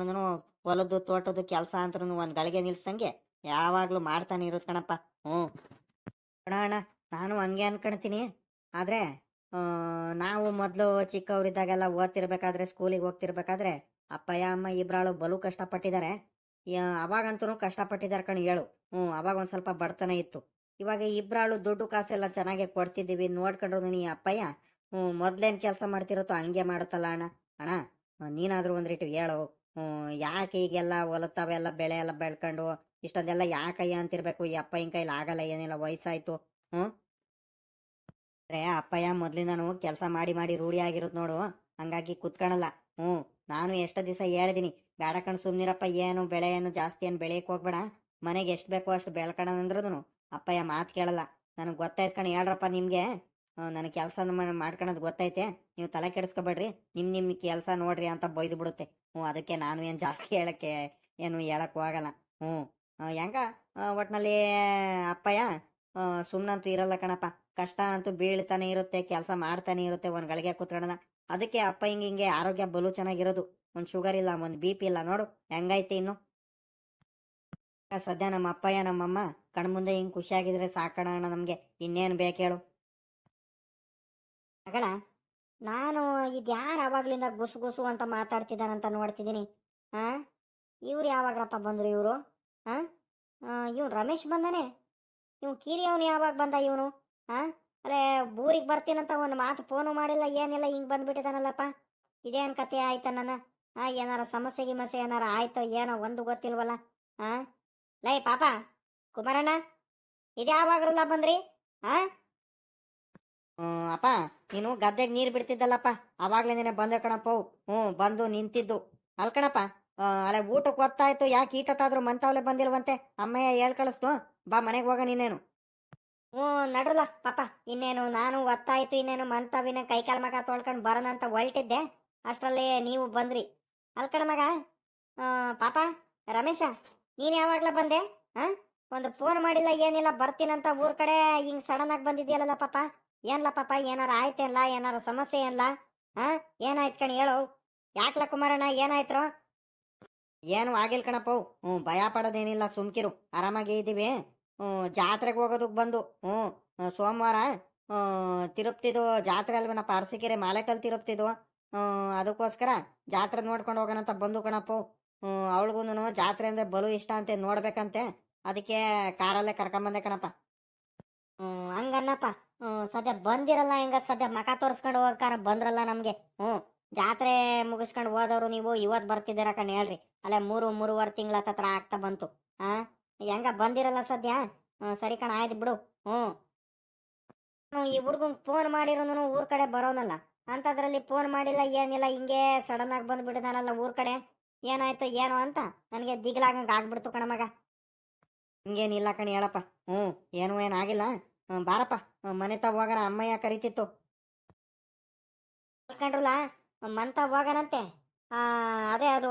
ಹೊಲದ್ದು ತೋಟದ್ದು ಕೆಲಸ ಅಂತೂ ಒಂದು ಗಳಿಗೆ ನಿಲ್ಸಂಗೆ ಯಾವಾಗ್ಲೂ ಮಾಡ್ತಾನೆ ಇರೋದು ಕಣಪ್ಪ. ಹ್ಞೂ. ಅಣ್ಣ ನಾನು ಹಂಗೆ ಅನ್ಕೊಳ್ತೀನಿ ಆದ್ರೆ ನಾವು ಮೊದಲು ಚಿಕ್ಕವರಿದ್ದಾಗೆಲ್ಲ ಓದ್ತಿರ್ಬೇಕಾದ್ರೆ ಸ್ಕೂಲಿಗೆ ಹೋಗ್ತಿರ್ಬೇಕಾದ್ರೆ ಅಪ್ಪಯ್ಯ, ಅಮ್ಮ ಇಬ್ರಾಳು ಬಲು ಕಷ್ಟಪಟ್ಟಿದ್ದಾರೆ. ಅವಾಗಂತೂ ಕಷ್ಟಪಟ್ಟಿದ್ದಾರೆ ಕಣ್ ಹೇಳು. ಹ್ಞೂ ಅವಾಗ ಒಂದು ಸ್ವಲ್ಪ ಬಡತನ ಇತ್ತು. ಇವಾಗ ಇಬ್ರಾಳು ದುಡ್ಡು ಕಾಸೆಲ್ಲ ಚೆನ್ನಾಗಿ ಕೊಡ್ತಿದ್ದೀವಿ, ನೋಡ್ಕೊಂಡ್ರು ನೀ ಅಪ್ಪಯ್ಯ. ಹ್ಞೂ ಮೊದ್ಲೇನ್ ಕೆಲಸ ಮಾಡ್ತಿರುತ್ತೋ ಹಂಗೆ ಮಾಡುತ್ತಲ್ಲ ಅಣ್ಣ. ಅಣ್ಣ, ನೀನಾದ್ರೂ ಒಂದ್ರಿಟ್ಟು ಹೇಳು. ಹ್ಞೂ ಯಾಕೆ ಈಗೆಲ್ಲ ಹೊಲತಾವೆಲ್ಲ ಬೆಳೆ ಎಲ್ಲ ಬೆಳ್ಕೊಂಡು, ಇಷ್ಟೊಂದೆಲ್ಲ ಯಾಕಯ್ಯ ಅಂತಿರ್ಬೇಕು? ಈ ಅಪ್ಪ ಅಪ್ಪಯ್ಯನ ಕೈಲಿ ಆಗಲ್ಲ ಏನಿಲ್ಲ, ವಯಸ್ಸಾಯ್ತು. ಹ್ಮ್ ಅರೆ ಅಪ್ಪಯ್ಯ ಮೊದ್ಲಿಂದಾನು ಕೆಲಸ ಮಾಡಿ ಮಾಡಿ ರೂಢಿ ಆಗಿರೋದು ನೋಡು. ಹಂಗಾಗಿ ಕುತ್ಕೊಳಲ್ಲ. ಹ್ಞೂ, ನಾನು ಎಷ್ಟು ದಿವಸ ಹೇಳಿದೀನಿ, ಬೇಡ ಕಣ್, ಸುಮ್ನಿರಪ್ಪ, ಏನು ಬೆಳೆ ಏನು ಜಾಸ್ತಿ ಏನು ಬೆಳೆಯಕ್ ಹೋಗ್ಬೇಡ. ಮನೆಗೆ ಎಷ್ಟು ಬೇಕೋ ಅಷ್ಟು ಬೆಳ್ಕಣ ಅಂದ್ರೂ ಅಪ್ಪಯ್ಯ ಮಾತು ಕೇಳಲ್ಲ. ನನಗೆ ಗೊತ್ತಾಯ್ತು ಕಣ, ಹೇಳ್ರಪ್ಪ ನಿಮಗೆ. ನನಗೆ ಕೆಲಸ ಮಾಡ್ಕೊಳೋದು ಗೊತ್ತೈತೆ ನೀವು ತಲೆ ಕೆಡಿಸ್ಕೊಬೇಡ್ರಿ. ನಿಮ್ಮ ನಿಮ್ಮ ಕೆಲಸ ನೋಡ್ರಿ ಅಂತ ಬೈದು ಬಿಡುತ್ತೆ. ಹ್ಞೂ, ಅದಕ್ಕೆ ನಾನು ಏನು ಜಾಸ್ತಿ ಹೇಳಕ್ಕೆ, ಏನು ಹೇಳಕ್ ಹೋಗಲ್ಲ ಹ್ಞೂ ಹೆಂಗ? ಒಟ್ನಲ್ಲಿ ಅಪ್ಪಯ್ಯ ಸುಮ್ಮನಂತೂ ಇರಲ್ಲ ಕಣಪ್ಪ. ಕಷ್ಟ ಅಂತೂ ಬೀಳ್ತಾನೆ ಇರುತ್ತೆ ಕೆಲಸ ಮಾಡ್ತಾನೆ ಇರುತ್ತೆ ಒಂದು ಗಳಿಗೆ ಕೂತ್ಕೊಳ್ಳೋಣ. ಅದಕ್ಕೆ ಅಪ್ಪ ಹಿಂಗೆ ಹಿಂಗೆ ಆರೋಗ್ಯ ಬಲು ಚೆನ್ನಾಗಿರೋದು. ಒಂದು ಶುಗರ್ ಇಲ್ಲ ಒಂದು ಬಿ ಪಿ ಇಲ್ಲ ನೋಡು ಹೆಂಗೈತಿ ಇನ್ನು? ಆ, ಸದ್ಯ ನಮ್ಮ ಅಪ್ಪಯ್ಯ ನಮ್ಮಮ್ಮ ಕಣ್ಮುಂದೆ ಹಿಂಗೆ ಖುಷಿಯಾಗಿದ್ರೆ ಸಾಕಣ ಅಣ್ಣ ನಮ್ಗೆ ಇನ್ನೇನು ಬೇಕು ಹೇಳು? ಮಗಳ ನಾನು ಇದ್ಯಾರು ಅವಾಗ್ಲಿಂದ ಗುಸು ಗುಸು ಅಂತ ಮಾತಾಡ್ತಿದ್ದಾನಂತ ನೋಡ್ತಿದ್ದೀನಿ. ಹಾ ಇವ್ರು ಯಾವಾಗ್ರಪ್ಪ ಬಂದ್ರು ಇವರು? ಹಾ ಇವ್ನು ರಮೇಶ್ ಬಂದಾನೆ? ಇವ್ನು ಕೀರಿ ಅವನು ಯಾವಾಗ ಬಂದ ಇವನು? ಹಾ ಅಲ್ಲೇ ಊರಿಗೆ ಬರ್ತೀನಂತ ಒಂದು ಮಾತು ಫೋನು ಮಾಡಿಲ್ಲ, ಏನಿಲ್ಲ, ಹಿಂಗೆ ಬಂದ್ಬಿಟ್ಟಿದಾನಲ್ಲಪ್ಪ. ಇದೇನು ಕತೆ ಆಯ್ತ ನನ್ನ? ಹಾ ಏನಾರ ಸಮಸ್ಯೆ ಗಿಮಸ್ಯೆ ಏನಾರ ಆಯ್ತೋ ಏನೋ ಒಂದು ಗೊತ್ತಿಲ್ವಲ್ಲ ಹಾಂ ಲೈ ಪಾಪ, ಕುಮಾರಣ್ಣ, ಇದ್ಯಾವಾಗ್ರಲ್ಲ ಬಂದ್ರಿ ಹಾಂ ಅಪ್ಪ, ನೀನು ಗದ್ದೆಗೆ ನೀರು ಬಿಡ್ತಿದ್ದಲ್ಲಪ್ಪ, ಅವಾಗ್ಲೇ ನೀನೆ ಬಂದೆ ಕಣಪ್ಪ. ಹ್ಞೂ ಬಂದು ನಿಂತಿದ್ದು. ಅಲ್ ಕಣಪ್ಪ ಅಲ್ಲೇ ಊಟಕ್ಕೆ ಗೊತ್ತಾಯ್ತು ಯಾಕೆ ಈಟತ್ತಾದ್ರೂ ಮಂತಾವ್ಲೆ ಬಂದಿಲ್ವಂತೆ? ಅಮ್ಮಯ್ಯ ಹೇಳ್ ಕಳಿಸ್ತು, ಬಾ ಮನೆಗೆ ಹೋಗ ನೀನೇನು. ಹ್ಞೂ ನಡ್ರಲ್ಲ ಪಾಪ. ಇನ್ನೇನು, ನಾನು ಒತ್ತಾಯ್ತು, ಇನ್ನೇನು ಮಂತವಿನ ಕೈಕಾಲು ಮಗ ತೊಳ್ಕೊಂಡು ಬರೋಣ ಅಂತ ಹೊಲ್ಟಿದ್ದೆ. ಅಷ್ಟರಲ್ಲಿ ನೀವು ಬಂದ್ರಿ. ಅಲ್ ಕಣ ಮಗ. ಪಾಪ, ರಮೇಶ, ನೀನ್ ಯಾವಾಗ್ಲ ಬಂದೆ? ಆ? ಒಂದು ಫೋನ್ ಮಾಡಿಲ್ಲ, ಏನಿಲ್ಲ, ಬರ್ತೀನಂತ ಊರ್ ಕಡೆ ಹಿಂಗ್ ಸಡನ್ ಆಗಿ ಬಂದಿದ್ಯಲ್ಲ ಪಾಪ. ಏನ್ಲ ಪಾಪ, ಏನಾರ ಆಯ್ತೇನ್ಲ, ಏನಾರ ಸಮಸ್ಯೆ ಏನ್ಲ? ಆ? ಏನಾಯ್ತು ಕಣ್, ಹೇಳು. ಯಾಕ್ಲ ಕುಮಾರಣ್ಣ, ಏನಾಯ್ತ್ರು? ಏನು ಆಗಿಲ್ ಕಣಪ್ಪ. ಹ್ಞೂ, ಭಯ ಪಡೋದೇನಿಲ್ಲ, ಸುಮ್ಕಿರು. ಆರಾಮಾಗಿ ಇದ್ದೀವಿ ಜಾತ್ರೆಗೆ ಹೋಗೋದಕ್ಕೆ ಬಂದು ಹ್ಞೂ ಸೋಮವಾರ ತಿರುಪ್ತಿದು ಜಾತ್ರೆ ಅಲ್ವೇನಪ್ಪ ಪಾರ್ಸಿಕೆರೆ ಮಾಲೆಕಲ್ ತಿರುಪ್ತಿದು ಅದಕ್ಕೋಸ್ಕರ ಜಾತ್ರೆ ನೋಡ್ಕೊಂಡು ಹೋಗೋಣಂತ ಬಂದು ಕಣಪ್ಪ. ಅವಳಿಗೂ ಜಾತ್ರೆ ಅಂದ್ರೆ ಬಲು ಇಷ್ಟ ಅಂತೆ, ನೋಡ್ಬೇಕಂತೆ. ಅದಕ್ಕೆ ಕಾರಲ್ಲೇ ಕರ್ಕೊಂಬಂದೆ ಕಣಪ್ಪ. ಹಂಗನ್ನಪ್ಪ ಸದ್ಯ ಬಂದಿರಲ್ಲ ಹೆಂಗ, ಸದ್ಯ ಮಖ ತೋರಿಸ್ಕೊಂಡು ಹೋಗ್ಕಾರ ಬಂದ್ರಲ್ಲ ನಮಗೆ. ಹ್ಞೂ ಜಾತ್ರೆ ಮುಗಿಸ್ಕೊಂಡು ಹೋದವರು ನೀವು ಇವತ್ತು ಬರ್ತಿದ್ದೀರ ಕಣ್ ಹೇಳ್ರಿ. ಅಲ್ಲೇ ಮೂರು, ಮೂರುವರೆ ತಿಂಗಳ ಹತ್ರ ಆಗ್ತಾ ಬಂತು. ಆ? ಹೆಂಗ ಬಂದಿರಲ್ಲ ಸದ್ಯ? ಸರಿ ಕಣ, ಆಯ್ತು ಬಿಡು. ಹ್ಞೂ ಈ ಹುಡ್ಗಂಗ್ ಫೋನ್ ಮಾಡಿರೋನು ಊರ್ ಕಡೆ ಬರೋನಲ್ಲ. ಅಂತದ್ರಲ್ಲಿ ಫೋನ್ ಮಾಡಿಲ್ಲ, ಏನಿಲ್ಲ, ಹಿಂಗೆ ಸಡನ್ ಆಗಿ ಬಂದ್ಬಿಟ್ಟಿದಾನಲ್ಲ ಊರ್ ಕಡೆ. ಏನಾಯ್ತು, ಏನೋ ಅಂತ ನನಗೆ ದಿಗ್ಲಾಗಂಗ್ ಆಗ್ಬಿಡ್ತು ಕಣ ಮಗ. ಹಿಂಗೇನಿಲ್ಲ ಕಣಿ, ಹೇಳಪ್ಪ. ಹ್ಞೂ ಏನೂ ಏನಾಗಿಲ್ಲ ಬಾರಪ್ಪ. ಮನೆ ತ ಹೋಗೋಣ, ಅಮ್ಮಯ್ಯ ಕರಿತಿತ್ತು. ಕಂಡ್ರಲ್ಲ ಮಂತ ಹೋಗೋಣಂತೆ. ಅದೇ ಅದು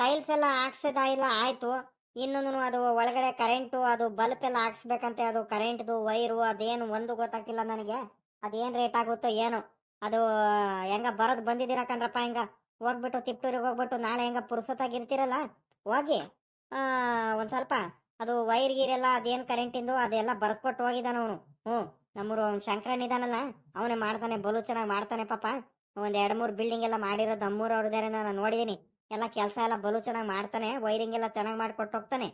ಟೈಲ್ಸ್ ಎಲ್ಲ ಹಾಕ್ಸಿದ, ಇಲ್ಲ, ಆಯ್ತು. ಇನ್ನೂ ಅದು ಒಳಗಡೆ ಕರೆಂಟು, ಅದು ಬಲ್ಪ್ ಎಲ್ಲ ಹಾಕ್ಸ್ಬೇಕಂತೆ, ಅದು ಕರೆಂಟ್ದು, ವೈರು, ಅದೇನು ಒಂದು ಗೊತ್ತಾಗ್ತಿಲ್ಲ ನನಗೆ. ಅದೇನ್ ರೇಟ್ ಆಗುತ್ತೋ ಏನು. ಅದು, ಹೆಂಗ ಬರೋದು ಬಂದಿದ್ದೀರ ಕಣ್ರಪ್ಪ ಹೆಂಗ. ಹೋಗ್ಬಿಟ್ಟು ತಿಪ್ಟೂರಿಗೆ ಹೋಗ್ಬಿಟ್ಟು ನಾಳೆ ಹೆಂಗ ಪುರ್ಸೊತ್ತಾಗಿರ್ತೀರಲ್ಲ ಹೋಗಿ. ಒಂದು ಸ್ವಲ್ಪ ಅದು ವೈರ್ ಗೀರೆಲ್ಲ ಅದೇನು ಕರೆಂಟಿಂದು, ಅದೆಲ್ಲ ಬರ್ಕೊಟ್ಟು ಹೋಗಿದ್ದಾನ ಅವನು. ಹ್ಞೂ, ನಮ್ಮೂರು ಅವ್ನು ಶಂಕರನ್ ಇದಾನಲ್ಲ ಅವನೇ ಮಾಡ್ತಾನೆ, ಬಲು ಚೆನ್ನಾಗಿ ಮಾಡ್ತಾನೆ ಪಾಪ. ಒಂದು ಎರಡು ಮೂರು ಬಿಲ್ಡಿಂಗ್ ಎಲ್ಲ ಮಾಡಿರೋದು ನಮ್ಮೂರ್ ಅವ್ರದಾರೆ ನಾನು ನೋಡಿದೀನಿ. ಎಲ್ಲ ಕೆಲಸ ಎಲ್ಲ ಬಲು ಚೆನ್ನಾಗಿ ಮಾಡ್ತಾನೆ ವೈರಿಂಗ್ ಎಲ್ಲ ಚೆನ್ನಾಗಿ ಮಾಡ್ಕೊಟ್ಟು ಹೋಗ್ತಾನೆ.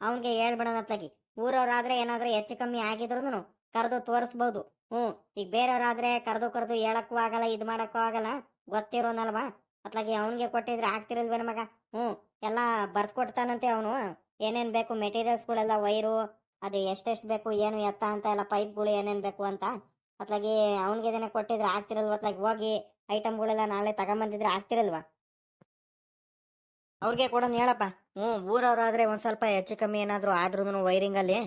ಅವನಿಗೆ ಹೇಳ್ಬಿಡೋಣ ಊರವರಾದ್ರೆ ಊರವ್ರಾದ್ರೆ ಏನಾದ್ರೂ ಹೆಚ್ಚು ಕಮ್ಮಿ ಆಗಿದ್ರು ಕರೆದು ತೋರಿಸ್ಬೋದು. ಹ್ಞೂ, ಈಗ ಬೇರೆಯವರಾದ್ರೆ ಕರೆದು ಕರೆದು ಹೇಳಕ್ಕೂ ಆಗಲ್ಲ, ಇದು ಮಾಡಕ್ಕೂ ಆಗಲ್ಲ. ಗೊತ್ತಿರೋನಲ್ವಾ? ಅತ್ಲಾಗಿ ಅವನಿಗೆ ಕೊಟ್ಟಿದ್ರೆ ಆಗ್ತಿರಲ್ವೇ ಮಗ? ಹ್ಞೂ, ಎಲ್ಲ ಬರ್ದು ಕೊಡ್ತಾನಂತೆ ಅವನು. ಏನೇನ್ ಬೇಕು ಮೆಟೀರಿಯಲ್ಸ್ಗಳೆಲ್ಲ ವೈರು, ಅದು ಎಷ್ಟೆಷ್ಟು ಬೇಕು, ಏನು ಎತ್ತ ಅಂತ ಎಲ್ಲ ಪೈಪ್ಗಳು ಏನೇನ್ ಬೇಕು ಅಂತ. ಅತ್ಲಾಗಿ ಅವನಿಗೆ ಇದನ್ನ ಕೊಟ್ಟಿದ್ರೆ ಆಗ್ತಿರಲ್ವ? ಅತ್ಲಾಗಿ ಹೋಗಿ ಐಟಮ್ಗಳೆಲ್ಲ ನಾಳೆ ತಗೊಂಬಂದಿದ್ರೆ ಆಗ್ತಿರಲ್ವಾ? ಅವ್ರಿಗೆ ಕೊಡೋನ್ ಹೇಳಪ್ಪ. ಹ್ಞೂ ಊರವ್ರಾದ್ರೆ ಒಂದು ಸ್ವಲ್ಪ ಹೆಚ್ಚು ಕಮ್ಮಿ ಏನಾದ್ರು ಆದ್ರೂ ವೈರಿಂಗ್ ಅಲ್ಲಿ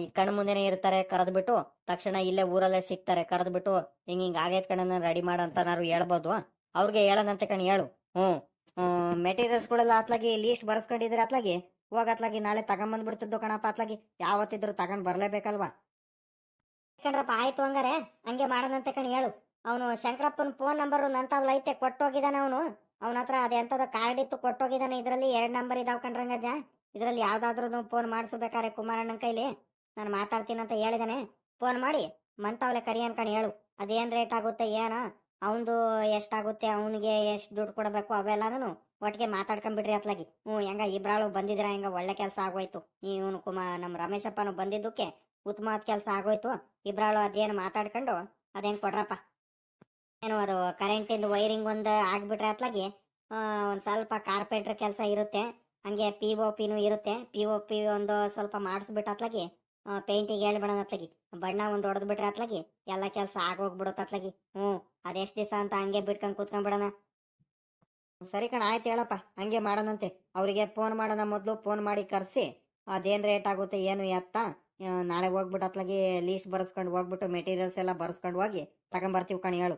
ಈ ಕಣ್ ಮುಂದೆನೆ ಇರ್ತಾರೆ ಕರೆದ್ಬಿಟ್ಟು, ತಕ್ಷಣ ಇಲ್ಲೇ ಊರಲ್ಲೇ ಸಿಗ್ತಾರೆ ಕರೆದ್ಬಿಟ್ಟು, ಹಿಂಗ ಹಿಂಗ ಆಗೈತ್ ಕಣ್ಣನ್ನ ರೆಡಿ ಮಾಡಂತನಾರು ಹೇಳ್ಬೋದು. ಅವ್ರಿಗೆ ಹೇಳದಂತೆ ಕಣ್ ಹೇಳು. ಹ್ಞೂ ಮೆಟೀರಿಯಲ್ಸ್ಗಳೆಲ್ಲ ಅತ್ಲಾಗಿ ಲೀಸ್ಟ್ ಬರ್ಸ್ಕೊಂಡಿದ್ರೆ ಅತ್ಲಾಗಿ? ಹೋಗ ಅತ್ಲಾಗಿ ನಾಳೆ ತಗೊಂಬಂದ್ಬಿಡ್ತಿದ್ದು ಕಣಪ್ಪ ಅತ್ಲಾಗಿ. ಯಾವತ್ತಿದ್ರು ತಗೊಂಡ್ ಬರ್ಲೇಬೇಕಲ್ವಾ? ಕಣ್ರಪ್ಪ, ಆಯ್ತು ಹಂಗಾರೆ. ಹಂಗೆ ಮಾಡದಂತ ಕಣ್ ಹೇಳು. ಅವನು ಶಂಕರಪ್ಪನ ಫೋನ್ ನಂಬರ್ ನಂತವ್ಲ ಐತೆ ಕೊಟ್ಟೋಗಿದ್ದಾನೆ ಅವನು. ಅವನ ಹತ್ರ ಅದೆಂತದ ಕಾರ್ಡ್ ಇತ್ತು ಕೊಟ್ಟೋಗಿದ್ದಾನೆ ಇದರಲ್ಲಿ ಎರಡ್ ನಂಬರ್ ಇದಾವ್ ಕಣ್ರಂಗಜ್ಜ ಇದರಲ್ಲಿ ಯಾವ್ದಾದ್ರು ಫೋನ್ ಮಾಡಿಸ್ಬೇಕಾರೆ ಕುಮಾರಣ್ಣನ ಕೈಲಿ. ನಾನು ಮಾತಾಡ್ತೀನಿ ಅಂತ ಹೇಳಿದಾನೆ. ಫೋನ್ ಮಾಡಿ, ಮಂತಾವ್ಲೆ ಕರಿ ಅನ್ಕೊಂಡು ಹೇಳು. ಅದೇನ್ ರೇಟ್ ಆಗುತ್ತೆ, ಏನ? ಅವಂದು ಎಷ್ಟಾಗುತ್ತೆ, ಅವನಿಗೆ ಎಷ್ಟು ದುಡ್ಡು ಕೊಡಬೇಕು ಅವೆಲ್ಲಾನು ಒಟ್ಟಿಗೆ ಮಾತಾಡ್ಕೊಂಡ್ಬಿಡ್ರಿ ಅತ್ಲಾಗಿ ಹ್ಞೂ, ಹೆಂಗ ಇಬ್ರಾಳು ಬಂದಿದ್ರ ಹೆಂಗ ಒಳ್ಳೆ ಕೆಲಸ ಆಗೋಯ್ತು. ಇವನು ಕುಮಾ ನಮ್ಮ ರಮೇಶಪ್ಪನು ಬಂದಿದ್ದಕ್ಕೆ ಉತ್ತಮವಾದ ಕೆಲಸ ಆಗೋಯ್ತು. ಇಬ್ರಾಳು ಅದೇನು ಮಾತಾಡ್ಕೊಂಡು ಅದೇನ್ ಕೊಡ್ರಪ್ಪ. ಏನು ಅದು ಕರೆಂಟಿಂದು ವೈರಿಂಗ್ ಒಂದು ಆಗ್ಬಿಟ್ರೆ ಅತ್ಲಾಗಿ ಒಂದು ಒಂದ್ ಸ್ವಲ್ಪ ಕಾರ್ಪೆಂಟ್ರ್ ಕೆಲಸ ಇರುತ್ತೆ. ಹಂಗೆ ಪಿ ಒ ಪಿನೂ ಇರುತ್ತೆ. ಪಿ ಓ ಪಿ ಒಂದು ಸ್ವಲ್ಪ ಮಾಡಿಸ್ಬಿಟ್ಟು ಅತ್ಲಾಗಿ ಪೇಂಟಿಂಗ್ ಹೇಳ್ಬಿಡೋಣ ಅತ್ಲಾಗಿ. ಬಣ್ಣ ಒಂದು ಹೊಡೆದ್ ಬಿಟ್ರೆ ಅತ್ಲಾಗಿ, ಎಲ್ಲ ಕೆಲಸ ಆಗೋಗ್ಬಿಡುತ್ತೆ ಅತ್ಲಾಗಿ. ಹ್ಞೂ, ಅದೆಷ್ಟು ದಿವಸ ಅಂತ ಹಂಗೆ ಬಿಟ್ಕೊಂಡು ಕೂತ್ಕೊಂಡ್ಬಿಡೋಣ ಸರಿ ಕಣ, ಆಯ್ತು ಹೇಳಪ್ಪ. ಹಂಗೆ ಮಾಡೋಣಂತೆ. ಅವರಿಗೆ ಫೋನ್ ಮಾಡೋಣ ಮೊದಲು ಫೋನ್ ಮಾಡಿ ಕರೆಸಿ, ಅದೇನ್ ರೇಟ್ ಆಗುತ್ತೆ, ಏನು ಎತ್ತ ನಾಳೆ ಹೋಗ್ಬಿಟ್ಟು ಅತ್ಲಾಗಿ ಲೀಸ್ಟ್ ಬರ್ಸ್ಕೊಂಡು ಹೋಗ್ಬಿಟ್ಟು ಮೆಟೀರಿಯಲ್ಸ್ ಎಲ್ಲ ಬರೆಸ್ಕೊಂಡು ಹೋಗಿ ತಗೊಂಬರ್ತೀವಿ ಕಣ, ಹೇಳು.